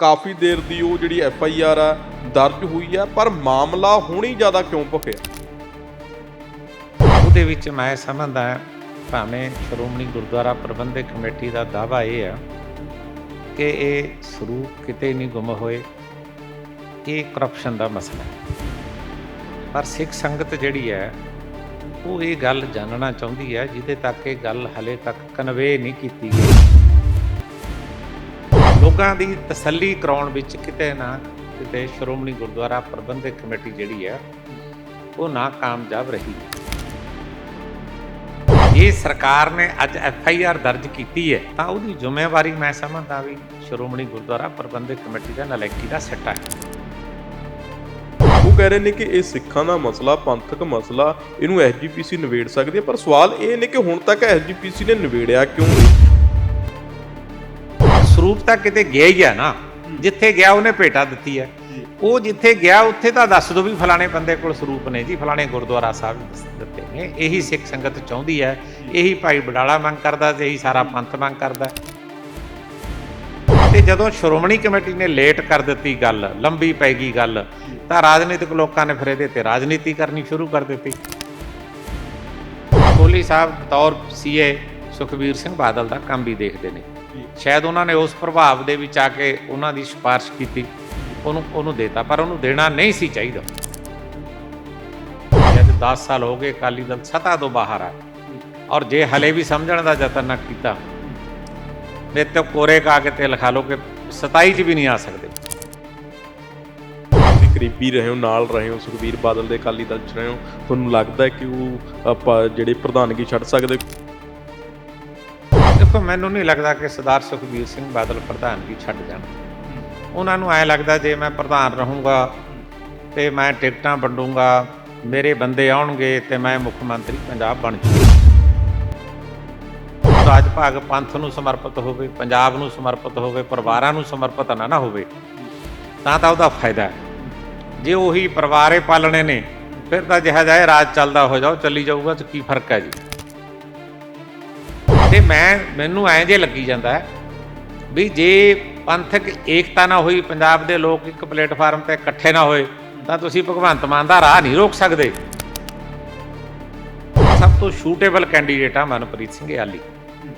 ਕਾਫੀ ਦੇਰ ਦੀ ਉਹ ਜਿਹੜੀ ਐਫ ਆਈ ਆਰ ਆ ਦਰਜ ਹੋਈ ਆ, ਪਰ ਮਾਮਲਾ ਹੁਣ ਹੀ ਜ਼ਿਆਦਾ ਕਿਉਂ ਭਖਿਆ? ਉਹਦੇ ਵਿੱਚ ਮੈਂ ਸਮਝਦਾ ਭਾਵੇਂ ਸ਼੍ਰੋਮਣੀ ਗੁਰਦੁਆਰਾ ਪ੍ਰਬੰਧਕ ਕਮੇਟੀ ਦਾ ਦਾਵਾ ਇਹ ਆ ਕਿ ਇਹ ਸਰੂਪ ਕਿਤੇ ਨਹੀਂ ਗੁੰਮ ਹੋਏ, ਇਹ ਕਰਪਸ਼ਨ ਦਾ ਮਸਲਾ ਹੈ। ਪਰ ਸਿੱਖ ਸੰਗਤ ਜਿਹੜੀ ਹੈ, ਉਹ ਇਹ ਗੱਲ ਜਾਣਨਾ ਚਾਹੁੰਦੀ ਹੈ, ਜਿਹਦੇ ਤੱਕ ਇਹ ਗੱਲ ਹਲੇ ਤੱਕ ਕਨਵੇ ਨਹੀਂ ਕੀਤੀ ਗਈ। ਲੋਕਾਂ ਦੀ ਤਸੱਲੀ ਕਰਾਉਣ ਵਿੱਚ ਕਿਤੇ ਨਾ ਕਿਤੇ ਸ਼੍ਰੋਮਣੀ ਗੁਰਦੁਆਰਾ ਪ੍ਰਬੰਧਕ ਕਮੇਟੀ ਜਿਹੜੀ ਹੈ ਉਹ ਨਾ ਰਹੀ ਇਹ ਸਰਕਾਰ ਨੇ ਅੱਜ ਐਫ ਆਈ ਆਰ ਦਰਜ ਕੀਤੀ ਹੈ, ਤਾਂ ਉਹਦੀ ਜ਼ਿੰਮੇਵਾਰੀ ਮੈਂ ਸਮਝਦਾ ਵੀ ਸ਼੍ਰੋਮਣੀ ਗੁਰਦੁਆਰਾ ਪ੍ਰਬੰਧਕ ਕਮੇਟੀ ਦਾ ਨਲਾਇਕੀ ਦਾ ਸੱਟਾ ਹੈ। ਉਹ ਕਹਿ ਰਹੇ ਨੇ ਕਿ ਇਹ ਸਿੱਖਾਂ ਦਾ ਮਸਲਾ, ਪੰਥਕ ਮਸਲਾ, ਇਹਨੂੰ ਐਸਜੀਪੀਸੀ ਨਿਬੇੜ ਸਕਦੀ ਹੈ, ਪਰ ਸਵਾਲ ਇਹ ਨੇ ਕਿ ਹੁਣ ਤੱਕ ਐਸਜੀਪੀਸੀ ਨੇ ਨਿਬੇੜਿਆ ਕਿਉਂ ਸਰੂਪ ਤਾਂ ਕਿਤੇ ਗਿਆ ਹੀ ਆ ਨਾ ਜਿੱਥੇ ਗਿਆ ਉਹਨੇ ਭੇਟਾ ਦਿੱਤੀ ਹੈ ਉਹ ਜਿੱਥੇ ਗਿਆ ਉੱਥੇ ਤਾਂ ਦੱਸ ਦੋ ਵੀ ਫਲਾਣੇ ਬੰਦੇ ਕੋਲ ਸਰੂਪ ਨੇ ਜੀ ਫਲਾਣੇ ਗੁਰਦੁਆਰਾ ਸਾਹਿਬ ਦਿੱਤੇ ਨੇ। ਇਹੀ ਸਿੱਖ ਸੰਗਤ ਚਾਹੁੰਦੀ ਹੈ ਇਹੀ ਭਾਈ ਬਡਾਲਾ ਮੰਗ ਕਰਦਾ ਤੇ ਇਹੀ ਸਾਰਾ ਪੰਥ ਮੰਗ ਕਰਦਾ। ਤੇ ਜਦੋਂ ਸ਼੍ਰੋਮਣੀ ਕਮੇਟੀ ਨੇ ਲੇਟ ਕਰ ਦਿੱਤੀ ਗੱਲ ਲੰਬੀ ਪੈ ਗਈ ਗੱਲ ਤਾਂ ਰਾਜਨੀਤਿਕ ਲੋਕਾਂ ਨੇ ਫਿਰ ਇਹਦੇ ਤੇ ਰਾਜਨੀਤੀ ਕਰਨੀ ਸ਼ੁਰੂ ਕਰ ਦਿੱਤੀ। ਕੋਹਲੀ ਸਾਹਿਬ ਤੌਰ ਸੀਏ ਸੁਖਬੀਰ ਸਿੰਘ ਬਾਦਲ ਦਾ ਕੰਮ ਵੀ ਦੇਖਦੇ ਨੇ। ਸ਼ਾਇਦ ਉਹਨਾਂ ਨੇ ਉਸ ਪ੍ਰਭਾਵ ਦੇ ਵਿੱਚ ਆ ਕੇ ਉਹਨਾਂ ਦੀ ਸਿਫਾਰਿਸ਼ ਕੀਤੀ। ਉਹਨੂੰ ਉਹਨੂੰ ਦੇਤਾ, ਪਰ ਉਹਨੂੰ ਦੇਣਾ ਨਹੀਂ ਸੀ ਚਾਹੀਦਾ। ਜਦ 10 ਸਾਲ ਹੋ ਗਏ, ਅਕਾਲੀ ਦਲ ਸਤਾ ਤੋਂ ਬਾਹਰ ਆ। ਔਰ ਜੇ ਹਲੇ ਵੀ ਸਮਝਣ ਦਾ ਯਤਨ ਨਾ ਕੀਤਾ, ਮੇਰੇ ਤੇ ਕੋਰੇ ਕਾ ਕੇ ਤੇ ਲਿਖਾ ਲਓ ਕਿ 27 ਚ ਵੀ ਨਹੀਂ ਆ ਸਕਦੇ। ਤੁਸੀਂ ਕਰੀਬੀ ਰਹੇ ਹੋ, ਨਾਲ ਰਹੇ ਹੋ, ਸੁਖਬੀਰ ਬਾਦਲ ਦੇ ਅਕਾਲੀ ਦਲ ਚ ਰਹੇ ਹੋ। ਤੁਹਾਨੂੰ ਲੱਗਦਾ ਕਿ ਉਹ ਆਪਾਂ ਜਿਹੜੇ ਪ੍ਰਧਾਨਗੀ ਛੱਡ ਸਕਦੇ? ਦੇਖੋ, ਮੈਨੂੰ ਨਹੀਂ ਲੱਗਦਾ ਕਿ ਸਰਦਾਰ ਸੁਖਬੀਰ ਸਿੰਘ ਬਾਦਲ ਪ੍ਰਧਾਨਗੀ ਛੱਡ ਜਾਣ। ਉਹਨਾਂ ਨੂੰ ਐ ਲੱਗਦਾ ਜੇ ਮੈਂ ਪ੍ਰਧਾਨ ਰਹੂੰਗਾ ਤੇ ਮੈਂ ਟਿਕਟਾਂ ਵੰਡੂੰਗਾ, ਮੇਰੇ ਬੰਦੇ ਆਉਣਗੇ ਤੇ ਮੈਂ ਮੁੱਖ ਮੰਤਰੀ ਪੰਜਾਬ ਬਣ ਜਾਊਂਗਾ। ਰਾਜ ਭਾਗ ਪੰਥ ਨੂੰ ਸਮਰਪਿਤ ਹੋਵੇ, ਪੰਜਾਬ ਨੂੰ ਸਮਰਪਿਤ ਹੋਵੇ, ਪਰਿਵਾਰਾਂ ਨੂੰ ਸਮਰਪਿਤ ਨਾ ਨਾ ਹੋਵੇ, ਤਾਂ ਤਾਂ ਉਹਦਾ ਫਾਇਦਾ ਹੈ। ਜੇ ਉਹੀ ਪਰਿਵਾਰੇ ਪਾਲਣੇ ਨੇ, ਫਿਰ ਤਾਂ ਜਿਹਾ ਜਾਏ ਰਾਜ ਚੱਲਦਾ ਹੋ ਜਾਓ, ਚੱਲੀ ਜਾਊਗਾ ਤੇ ਕੀ ਫ਼ਰਕ ਹੈ ਜੀ? ਤੇ ਮੈਂ, ਮੈਨੂੰ ਐਂ ਜੇ ਲੱਗੀ ਜਾਂਦਾ ਵੀ ਜੇ ਪੰਥਕ ਏਕਤਾ ਨਾ ਹੋਈ, ਪੰਜਾਬ ਦੇ ਲੋਕ ਇੱਕ ਪਲੇਟਫਾਰਮ ਤੇ ਇਕੱਠੇ ਨਾ ਹੋਏ, ਤਾਂ ਤੁਸੀਂ ਭਗਵੰਤ ਮਾਨ ਦਾ ਰਾਹ ਨਹੀਂ ਰੋਕ ਸਕਦੇ। ਸਭ ਤੋਂ ਸ਼ੂਟੇਬਲ ਕੈਂਡੀਡੇਟ ਆ ਮਨਪ੍ਰੀਤ ਸਿੰਘ ਆਲੀ।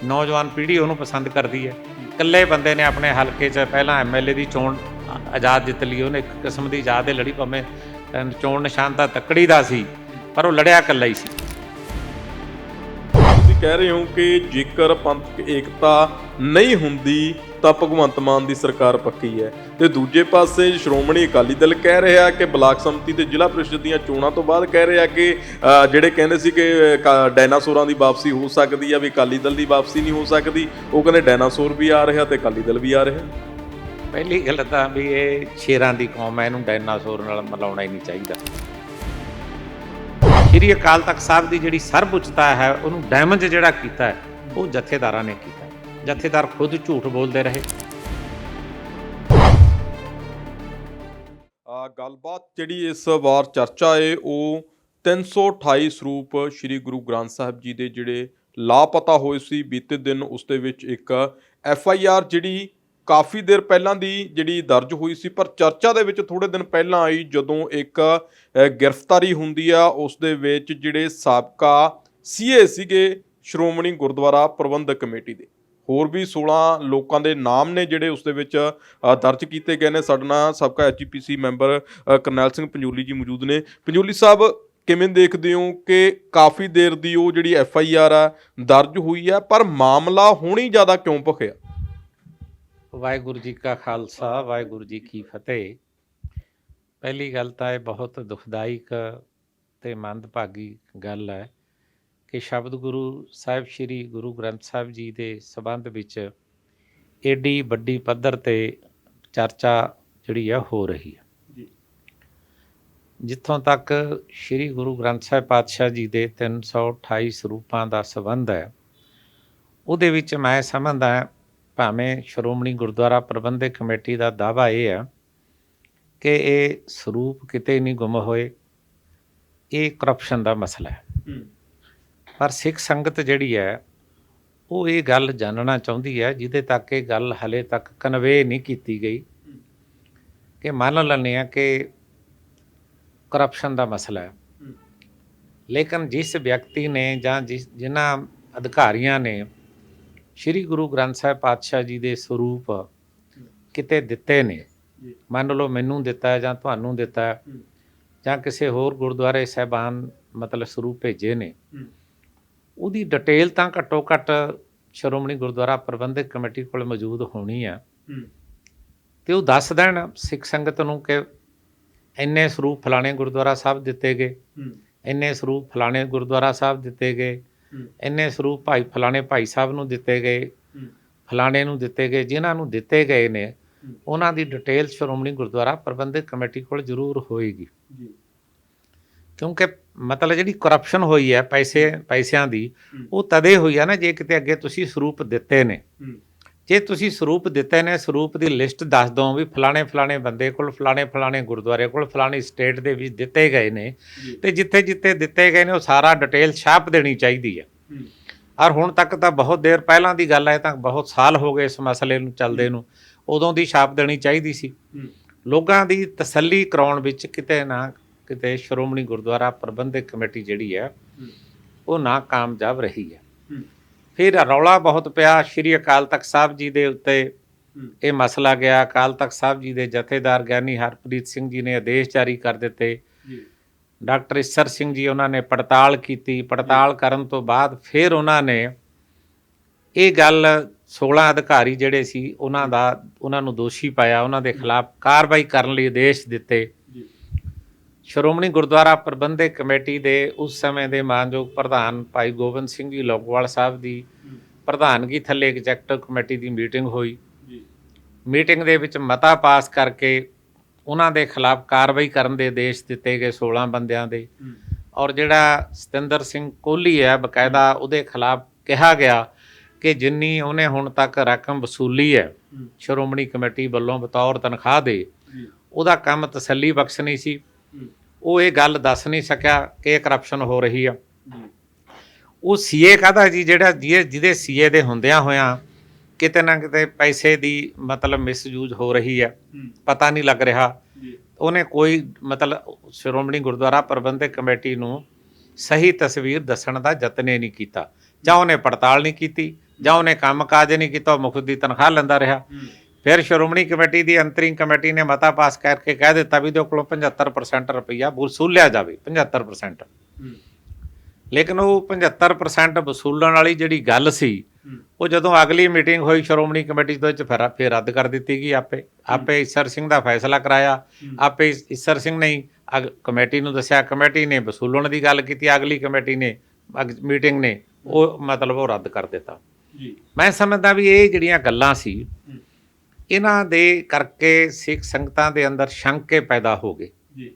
ਨੌਜਵਾਨ ਪੀੜ੍ਹੀ ਉਹਨੂੰ ਪਸੰਦ ਕਰਦੀ ਹੈ। ਇਕੱਲੇ ਬੰਦੇ ਨੇ ਆਪਣੇ ਹਲਕੇ 'ਚ ਪਹਿਲਾਂ ਐਮਐਲਏ ਦੀ ਚੋਣ ਆਜ਼ਾਦ ਜਿੱਤ ਲਈ, ਉਹਨੇ ਇੱਕ ਕਿਸਮ ਦੀ ਆਜ਼ਾਦ ਦੇ ਲੜੀ, ਭਾਵੇਂ ਚੋਣ ਨਿਸ਼ਾਨ ਤਾਂ ਤੱਕੜੀ ਦਾ ਸੀ, ਪਰ ਉਹ ਲੜਿਆ ਇਕੱਲਾ ਹੀ ਸੀ। ਕਹਿ ਰਹੇ ਹੋ ਕਿ ਜੇਕਰ ਪੰਥਕ ਏਕਤਾ ਨਹੀਂ ਹੁੰਦੀ ਤਾਂ ਭਗਵੰਤ ਮਾਨ ਦੀ ਸਰਕਾਰ ਪੱਕੀ ਹੈ। ਤੇ ਦੂਜੇ ਪਾਸੇ ਸ਼੍ਰੋਮਣੀ ਅਕਾਲੀ ਦਲ ਕਹਿ ਰਿਹਾ ਕਿ ਬਲਾਕ ਸੰਮਤੀ ਤੇ ਜ਼ਿਲ੍ਹਾ ਪ੍ਰੀਸ਼ਦ ਦੀਆਂ ਚੋਣਾਂ ਤੋਂ ਬਾਅਦ ਕਹਿ ਰਿਹਾ ਕਿ ਜਿਹੜੇ ਕਹਿੰਦੇ ਸੀ ਕਿ ਅ, ਡਾਇਨਾਸੌਰਾਂ ਦੀ ਵਾਪਸੀ ਹੋ ਸਕਦੀ ਹੈ ਵੀ ਅਕਾਲੀ ਦਲ ਦੀ ਵਾਪਸੀ ਨਹੀਂ ਹੋ ਸਕਦੀ ਉਹ ਕਹਿੰਦੇ ਡਾਇਨਾਸੌਰ ਵੀ ਆ ਰਿਹਾ ਤੇ ਅਕਾਲੀ ਦਲ ਵੀ ਆ ਰਿਹਾ। ਪਹਿਲੀ ਗੱਲ ਤਾਂ ਵੀ ਇਹ ਸ਼ੇਰਾਂ ਦੀ ਕੌਮ ਹੈ ਇਹਨੂੰ ਡਾਇਨਾਸੌਰ ਨਾਲ ਮਿਲਾਉਣਾ ਹੀ ਨਹੀਂ ਚਾਹੀਦਾ। ਸ਼੍ਰੀ ਅਕਾਲ ਤਖਤ ਸਾਹਿਬ ਦੀ ਜਿਹੜੀ ਸਰਬਉੱਚਤਾ ਹੈ, ਉਹਨੂੰ ਡੈਮੇਜ ਜਿਹੜਾ ਕੀਤਾ ਹੈ, ਉਹ ਜਥੇਦਾਰਾਂ ਨੇ ਕੀਤਾ ਜਥੇਦਾਰ ਖੁਦ ਝੂਠ ਬੋਲਦੇ ਰਹੇ। ਗੱਲਬਾਤ ਜਿਹੜੀ ਇਸ ਵਾਰ ਚਰਚਾ ਏ, ਉਹ 328 ਸਰੂਪ ਸ੍ਰੀ ਗੁਰੂ ਗ੍ਰੰਥ ਸਾਹਿਬ ਜੀ ਦੇ ਜਿਹੜੇ ਲਾਪਤਾ ਹੋਏ ਸੀ, ਬੀਤੇ ਦਿਨ ਉਸ ਦੇ ਵਿੱਚ ਇੱਕ ਐਫ ਆਈ ਆਰ ਜਿਹੜੀ ਕਾਫੀ ਦੇਰ ਪਹਿਲਾਂ ਦੀ ਜਿਹੜੀ ਦਰਜ ਹੋਈ ਸੀ, ਪਰ ਚਰਚਾ ਦੇ ਵਿੱਚ ਥੋੜੇ ਦਿਨ ਪਹਿਲਾਂ ਆਈ ਜਦੋਂ ਇੱਕ ਗ੍ਰਿਫਤਾਰੀ ਹੁੰਦੀ ਆ, ਉਸ ਦੇ ਵਿੱਚ ਜਿਹੜੇ ਸਾਬਕਾ ਸੀਏ ਸੀਗੇ ਸ਼੍ਰੋਮਣੀ ਗੁਰਦੁਆਰਾ ਪ੍ਰਬੰਧਕ ਕਮੇਟੀ ਦੇ। ਹੋਰ ਵੀ 16 ਲੋਕਾਂ ਦੇ ਨਾਮ ਨੇ ਜਿਹੜੇ ਉਸ ਦੇ ਵਿੱਚ ਦਰਜ ਕੀਤੇ ਗਏ ਨੇ। ਸਾਡੇ ਨਾਲ ਸਾਬਕਾ ਐਚਪੀਸੀ ਮੈਂਬਰ ਕਰਨੈਲ ਸਿੰਘ ਪੰਜੂਲੀ ਜੀ ਮੌਜੂਦ ਨੇ। ਪੰਜੂਲੀ ਸਾਹਿਬ, ਕਿਵੇਂ ਦੇਖਦੇ ਹੋ ਕਿ ਕਾਫੀ ਦੇਰ ਦੀ ਉਹ ਜਿਹੜੀ ਐਫ ਆਈ ਆਰ ਆ ਦਰਜ ਹੋਈ ਆ, ਪਰ ਮਾਮਲਾ ਹੁਣੀ ਜ਼ਿਆਦਾ ਕਿਉਂ ਭਖਿਆ? ਵਾਹਿਗੁਰੂ ਜੀ ਕਾ ਖਾਲਸਾ ਵਾਹਿਗੁਰੂ ਜੀ ਕੀ ਫਤਿਹ ਪਹਿਲੀ ਗੱਲ ਤਾਂ ਇਹ ਬਹੁਤ ਦੁਖਦਾਇਕ ਤੇ ਮੰਦਭਾਗੀ ਗੱਲ ਹੈ ਕਿ ਸ਼ਬਦ ਗੁਰੂ ਸਾਹਿਬ ਸ੍ਰੀ ਗੁਰੂ ਗ੍ਰੰਥ ਸਾਹਿਬ ਜੀ ਦੇ ਸਬੰਧ ਵਿੱਚ ਏਡੀ ਵੱਡੀ ਪੱਧਰ ਤੇ ਚਰਚਾ ਜਿਹੜੀ ਆ ਹੋ ਰਹੀ ਹੈ। ਜਿੱਥੋਂ ਤੱਕ ਸ੍ਰੀ ਗੁਰੂ ਗ੍ਰੰਥ ਸਾਹਿਬ ਪਾਤਸ਼ਾਹ ਜੀ ਦੇ 328 ਸਰੂਪਾਂ ਦਾ ਸਬੰਧ ਹੈ ਉਹਦੇ ਵਿੱਚ ਮੈਂ ਸਮਝਦਾ ਭਾਵੇਂ ਸ਼੍ਰੋਮਣੀ ਗੁਰਦੁਆਰਾ ਪ੍ਰਬੰਧਕ ਕਮੇਟੀ ਦਾ ਦਾਵਾ ਇਹ ਹੈ ਕਿ ਇਹ ਸਰੂਪ ਕਿਤੇ ਨਹੀਂ ਗੁੰਮ ਹੋਏ ਇਹ ਕਰਪਸ਼ਨ ਦਾ ਮਸਲਾ ਹੈ। ਪਰ ਸਿੱਖ ਸੰਗਤ ਜਿਹੜੀ ਹੈ ਉਹ ਇਹ ਗੱਲ ਜਾਣਨਾ ਚਾਹੁੰਦੀ ਹੈ ਜਿਹਦੇ ਤੱਕ ਇਹ ਗੱਲ ਹਲੇ ਤੱਕ ਕਨਵੇ ਨਹੀਂ ਕੀਤੀ ਗਈ ਕਿ ਮੰਨ ਲੈਂਦੇ ਆ ਕਿ ਕਰਪਸ਼ਨ ਦਾ ਮਸਲਾ ਹੈ। ਲੇਕਿਨ ਜਿਸ ਵਿਅਕਤੀ ਨੇ ਜਾਂ ਜਿਸ ਜਿਨ੍ਹਾਂ ਅਧਿਕਾਰੀਆਂ ਨੇ ਸ੍ਰੀ ਗੁਰੂ ਗ੍ਰੰਥ ਸਾਹਿਬ ਪਾਤਸ਼ਾਹ ਜੀ ਦੇ ਸਰੂਪ ਕਿਤੇ ਦਿੱਤੇ ਨੇ। ਮੰਨ ਲਓ ਮੈਨੂੰ ਦਿੱਤਾ ਹੈ ਜਾਂ ਤੁਹਾਨੂੰ ਦਿੱਤਾ ਹੈ। ਜਾਂ ਕਿਸੇ ਹੋਰ ਗੁਰਦੁਆਰੇ ਸਹਿਬਾਨ ਮਤਲਬ ਸਰੂਪ ਭੇਜੇ ਨੇ। ਉਹਦੀ ਡਿਟੇਲ ਤਾਂ ਘੱਟੋ ਘੱਟ ਸ਼੍ਰੋਮਣੀ ਗੁਰਦੁਆਰਾ ਪ੍ਰਬੰਧਕ ਕਮੇਟੀ ਕੋਲ ਮੌਜੂਦ ਹੋਣੀ ਆ। ਤੇ ਉਹ ਦੱਸ ਦੇਣ ਸਿੱਖ ਸੰਗਤ ਨੂੰ ਕਿ ਇੰਨੇ ਸਰੂਪ ਫਲਾਣੇ ਗੁਰਦੁਆਰਾ ਸਾਹਿਬ ਦਿੱਤੇ ਗਏ। ਇੰਨੇ ਸਰੂਪ ਫਲਾਣੇ ਗੁਰਦੁਆਰਾ ਸਾਹਿਬ ਦਿੱਤੇ ਗਏ। ਇੰਨੇ ਸਰੂਪ ਭਾਈ ਫਲਾਣੇ ਭਾਈ ਸਾਹਿਬ ਨੂੰ ਦਿੱਤੇ ਗਏ। ਫਲਾਣੇ ਨੂੰ ਦਿੱਤੇ ਗਏ ਜਿਨ੍ਹਾਂ ਨੂੰ ਦਿੱਤੇ ਗਏ ਨੇ। ਉਹਨਾਂ ਦੀ ਡਿਟੇਲ ਸ਼੍ਰੋਮਣੀ ਗੁਰਦੁਆਰਾ ਪ੍ਰਬੰਧਕ ਕਮੇਟੀ ਕੋਲ ਜ਼ਰੂਰ ਹੋਏਗੀ ਜੀ ਕਿਉਂਕਿ ਮਤਲਬ ਜਿਹੜੀ ਕਰਪਸ਼ਨ ਹੋਈ ਹੈ ਪੈਸੇ ਪੈਸਿਆਂ ਦੀ। ਉਹ ਤਦੇ ਹੋਈ ਹੈ ਨਾ ਜੇ ਕਿਤੇ ਅੱਗੇ ਤੁਸੀਂ ਸਰੂਪ ਦਿੱਤੇ ਨੇ। ਜੇ ਤੁਸੀਂ ਸਰੂਪ ਦਿੱਤੇ ਨੇ ਸਰੂਪ ਦੀ ਲਿਸਟ ਦੱਸ ਦੋ ਵੀ ਫਲਾਣੇ ਫਲਾਣੇ ਬੰਦੇ ਕੋਲ ਫਲਾਣੇ ਫਲਾਣੇ ਗੁਰਦੁਆਰੇ ਕੋਲ ਫਲਾਣੀ ਸਟੇਟ ਦੇ ਵਿੱਚ ਦਿੱਤੇ ਗਏ ਨੇ ਤੇ ਜਿੱਥੇ ਜਿੱਥੇ ਦਿੱਤੇ ਗਏ ਨੇ ਉਹ ਸਾਰਾ ਡਿਟੇਲ ਛਾਪ ਦੇਣੀ ਚਾਹੀਦੀ ਹੈ। ਔਰ ਹੁਣ ਤੱਕ ਤਾਂ ਬਹੁਤ ਦੇਰ ਪਹਿਲਾਂ ਦੀ ਗੱਲ ਹੈ ਤਾਂ ਬਹੁਤ ਸਾਲ ਹੋ ਗਏ ਇਸ ਮਸਲੇ ਨੂੰ ਚੱਲਦੇ ਨੂੰ ਉਦੋਂ ਦੀ ਛਾਪ ਦੇਣੀ ਚਾਹੀਦੀ ਸੀ। ਲੋਕਾਂ ਦੀ ਤਸੱਲੀ ਕਰਾਉਣ ਵਿੱਚ ਕਿਤੇ ਨਾ ਕਿਤੇ ਸ਼੍ਰੋਮਣੀ ਗੁਰਦੁਆਰਾ ਪ੍ਰਬੰਧਕ ਕਮੇਟੀ ਜਿਹੜੀ ਹੈ। ਉਹ ਨਾ ਕਾਮਯਾਬ ਰਹੀ ਹੂੰ। ਫਿਰ ਰੌਲਾ ਬਹੁਤ ਪਿਆ ਸ਼੍ਰੀ ਅਕਾਲ ਤਖਤ ਸਾਹਿਬ ਜੀ ਦੇ ਉੱਤੇ। ਇਹ ਮਸਲਾ ਗਿਆ ਅਕਾਲ ਤਖਤ ਸਾਹਿਬ ਜੀ ਦੇ ਜਥੇਦਾਰ ਗਿਆਨੀ ਹਰਪ੍ਰੀਤ ਸਿੰਘ ਜੀ ਨੇ ਆਦੇਸ਼ ਜਾਰੀ ਕਰ ਦਿੱਤੇ। ਜੀ। ਡਾਕਟਰ ਇਸਰ ਸਿੰਘ ਜੀ ਉਹਨਾਂ ਨੇ ਪੜਤਾਲ ਕੀਤੀ। ਪੜਤਾਲ ਕਰਨ ਤੋਂ ਬਾਅਦ ਫਿਰ ਉਹਨਾਂ ਨੇ ਇਹ ਗੱਲ 16 ਅਧਿਕਾਰੀ ਜਿਹੜੇ ਸੀ ਉਹਨਾਂ ਦਾ ਉਹਨਾਂ ਨੂੰ ਦੋਸ਼ੀ ਪਾਇਆ ਉਹਨਾਂ ਦੇ ਖਿਲਾਫ ਕਾਰਵਾਈ ਕਰਨ ਲਈ ਆਦੇਸ਼ ਦਿੱਤੇ। ਸ਼੍ਰੋਮਣੀ ਗੁਰਦੁਆਰਾ ਪ੍ਰਬੰਧਕ ਕਮੇਟੀ ਦੇ ਉਸ ਸਮੇਂ ਦੇ ਮਾਨਯੋਗ ਪ੍ਰਧਾਨ ਭਾਈ ਗੋਬਿੰਦ ਸਿੰਘ ਜੀ ਲੋਕਵਾਲ ਸਾਹਿਬ ਦੀ। ਪ੍ਰਧਾਨਗੀ ਥੱਲੇ ਐਗਜ਼ੈਕਟਿਵ ਕਮੇਟੀ ਦੀ ਮੀਟਿੰਗ ਹੋਈ ਜੀ ਮੀਟਿੰਗ ਦੇ ਵਿੱਚ ਮਤਾ ਪਾਸ ਕਰਕੇ ਉਹਨਾਂ ਦੇ ਖਿਲਾਫ ਕਾਰਵਾਈ ਕਰਨ ਦੇ ਆਦੇਸ਼ ਦਿੱਤੇ ਗਏ 16 ਬੰਦਿਆਂ ਦੇ। ਔਰ ਜਿਹੜਾ ਸਤਿੰਦਰ ਸਿੰਘ ਕੋਹਲੀ ਹੈ ਬਕਾਇਦਾ ਉਹਦੇ ਖਿਲਾਫ ਕਿਹਾ ਗਿਆ ਕਿ ਜਿੰਨੀ ਉਹਨੇ ਹੁਣ ਤੱਕ ਰਕਮ ਵਸੂਲੀ ਹੈ। ਸ਼੍ਰੋਮਣੀ ਕਮੇਟੀ ਵੱਲੋਂ ਬਤੌਰ ਤਨਖਾਹ ਦੇ ਉਹਦਾ ਕੰਮ ਤਸੱਲੀ ਬਖਸ਼ ਨਹੀਂ ਸੀ। ਉਹ ਇਹ ਗੱਲ ਦੱਸ ਨਹੀਂ ਸਕਿਆ ਕਿ ਇਹ ਕਰਪਸ਼ਨ ਹੋ ਰਹੀ ਆ। ਉਹ ਸੀਏ ਕਹਦਾ ਜੀ ਜਿਹੜਾ ਜਿਹਦੇ ਸੀਏ ਦੇ ਹੁੰਦਿਆਂ ਹੋਇਆਂ ਕਿਤੇ ਨਾ ਕਿਤੇ ਪੈਸੇ ਦੀ ਮਤਲਬ ਮਿਸਯੂਜ਼ ਹੋ ਰਹੀ ਆ। ਹੂੰ। ਪਤਾ ਨਹੀਂ ਲੱਗ ਰਿਹਾ। ਉਹਨੇ ਕੋਈ ਮਤਲਬ ਸ਼੍ਰੋਮਣੀ ਗੁਰਦੁਆਰਾ ਪ੍ਰਬੰਧਕ ਕਮੇਟੀ ਨੂੰ ਸਹੀ ਤਸਵੀਰ ਦੱਸਣ ਦਾ ਯਤਨ ਹੀ ਨਹੀਂ ਕੀਤਾ। ਜਾਂ ਉਹਨੇ ਪੜਤਾਲ ਨਹੀਂ ਕੀਤੀ ਜਾਂ ਉਹਨੇ ਕੰਮਕਾਜ ਨਹੀਂ ਕੀਤਾ ਉਹ ਮੁਖਤ ਦੀ ਤਨਖਾਹ ਲੈਂਦਾ ਰਿਹਾ। ਫਿਰ ਸ਼੍ਰੋਮਣੀ ਕਮੇਟੀ ਦੀ ਅੰਤਰਿੰਗ ਕਮੇਟੀ ਨੇ ਮਤਾ ਪਾਸ ਕਰਕੇ ਕਹਿ ਦਿੱਤਾ ਵੀ ਇਹਦੇ ਕੋਲੋਂ 75% ਰੁਪਈਆ ਵਸੂਲਿਆ ਜਾਵੇ 75% ਹੂੰ। ਲੇਕਿਨ ਉਹ 75% ਵਸੂਲਣ ਵਾਲੀ ਜਿਹੜੀ ਗੱਲ ਸੀ। ਉਹ ਜਦੋਂ ਅਗਲੀ ਮੀਟਿੰਗ ਹੋਈ ਸ਼੍ਰੋਮਣੀ ਕਮੇਟੀ ਤੋਂ ਚ ਫਿਰ ਫਿਰ ਰੱਦ ਕਰ ਦਿੱਤੀ ਗਈ ਆਪੇ ਆਪੇ ਈਸਰ ਸਿੰਘ ਦਾ ਫੈਸਲਾ ਕਰਾਇਆ। ਆਪੇ ਈਸਰ ਸਿੰਘ ਨੇ ਕਮੇਟੀ ਨੂੰ ਦੱਸਿਆ ਕਮੇਟੀ ਨੇ ਵਸੂਲਣ ਦੀ ਗੱਲ ਕੀਤੀ ਅਗਲੀ ਕਮੇਟੀ ਨੇ ਮੀਟਿੰਗ ਨੇ ਉਹ ਮਤਲਬ ਉਹ ਰੱਦ ਕਰ ਦਿੱਤਾ ਜੀ ਮੈਂ ਸਮਝਦਾ ਵੀ ਇਹ ਜਿਹੜੀਆਂ ਗੱਲਾਂ ਸੀ। ਇਹਨਾਂ ਦੇ ਕਰਕੇ ਸਿੱਖ ਸੰਗਤਾਂ ਦੇ ਅੰਦਰ ਸ਼ੰਕੇ ਪੈਦਾ ਹੋ ਗਏ ਜੀ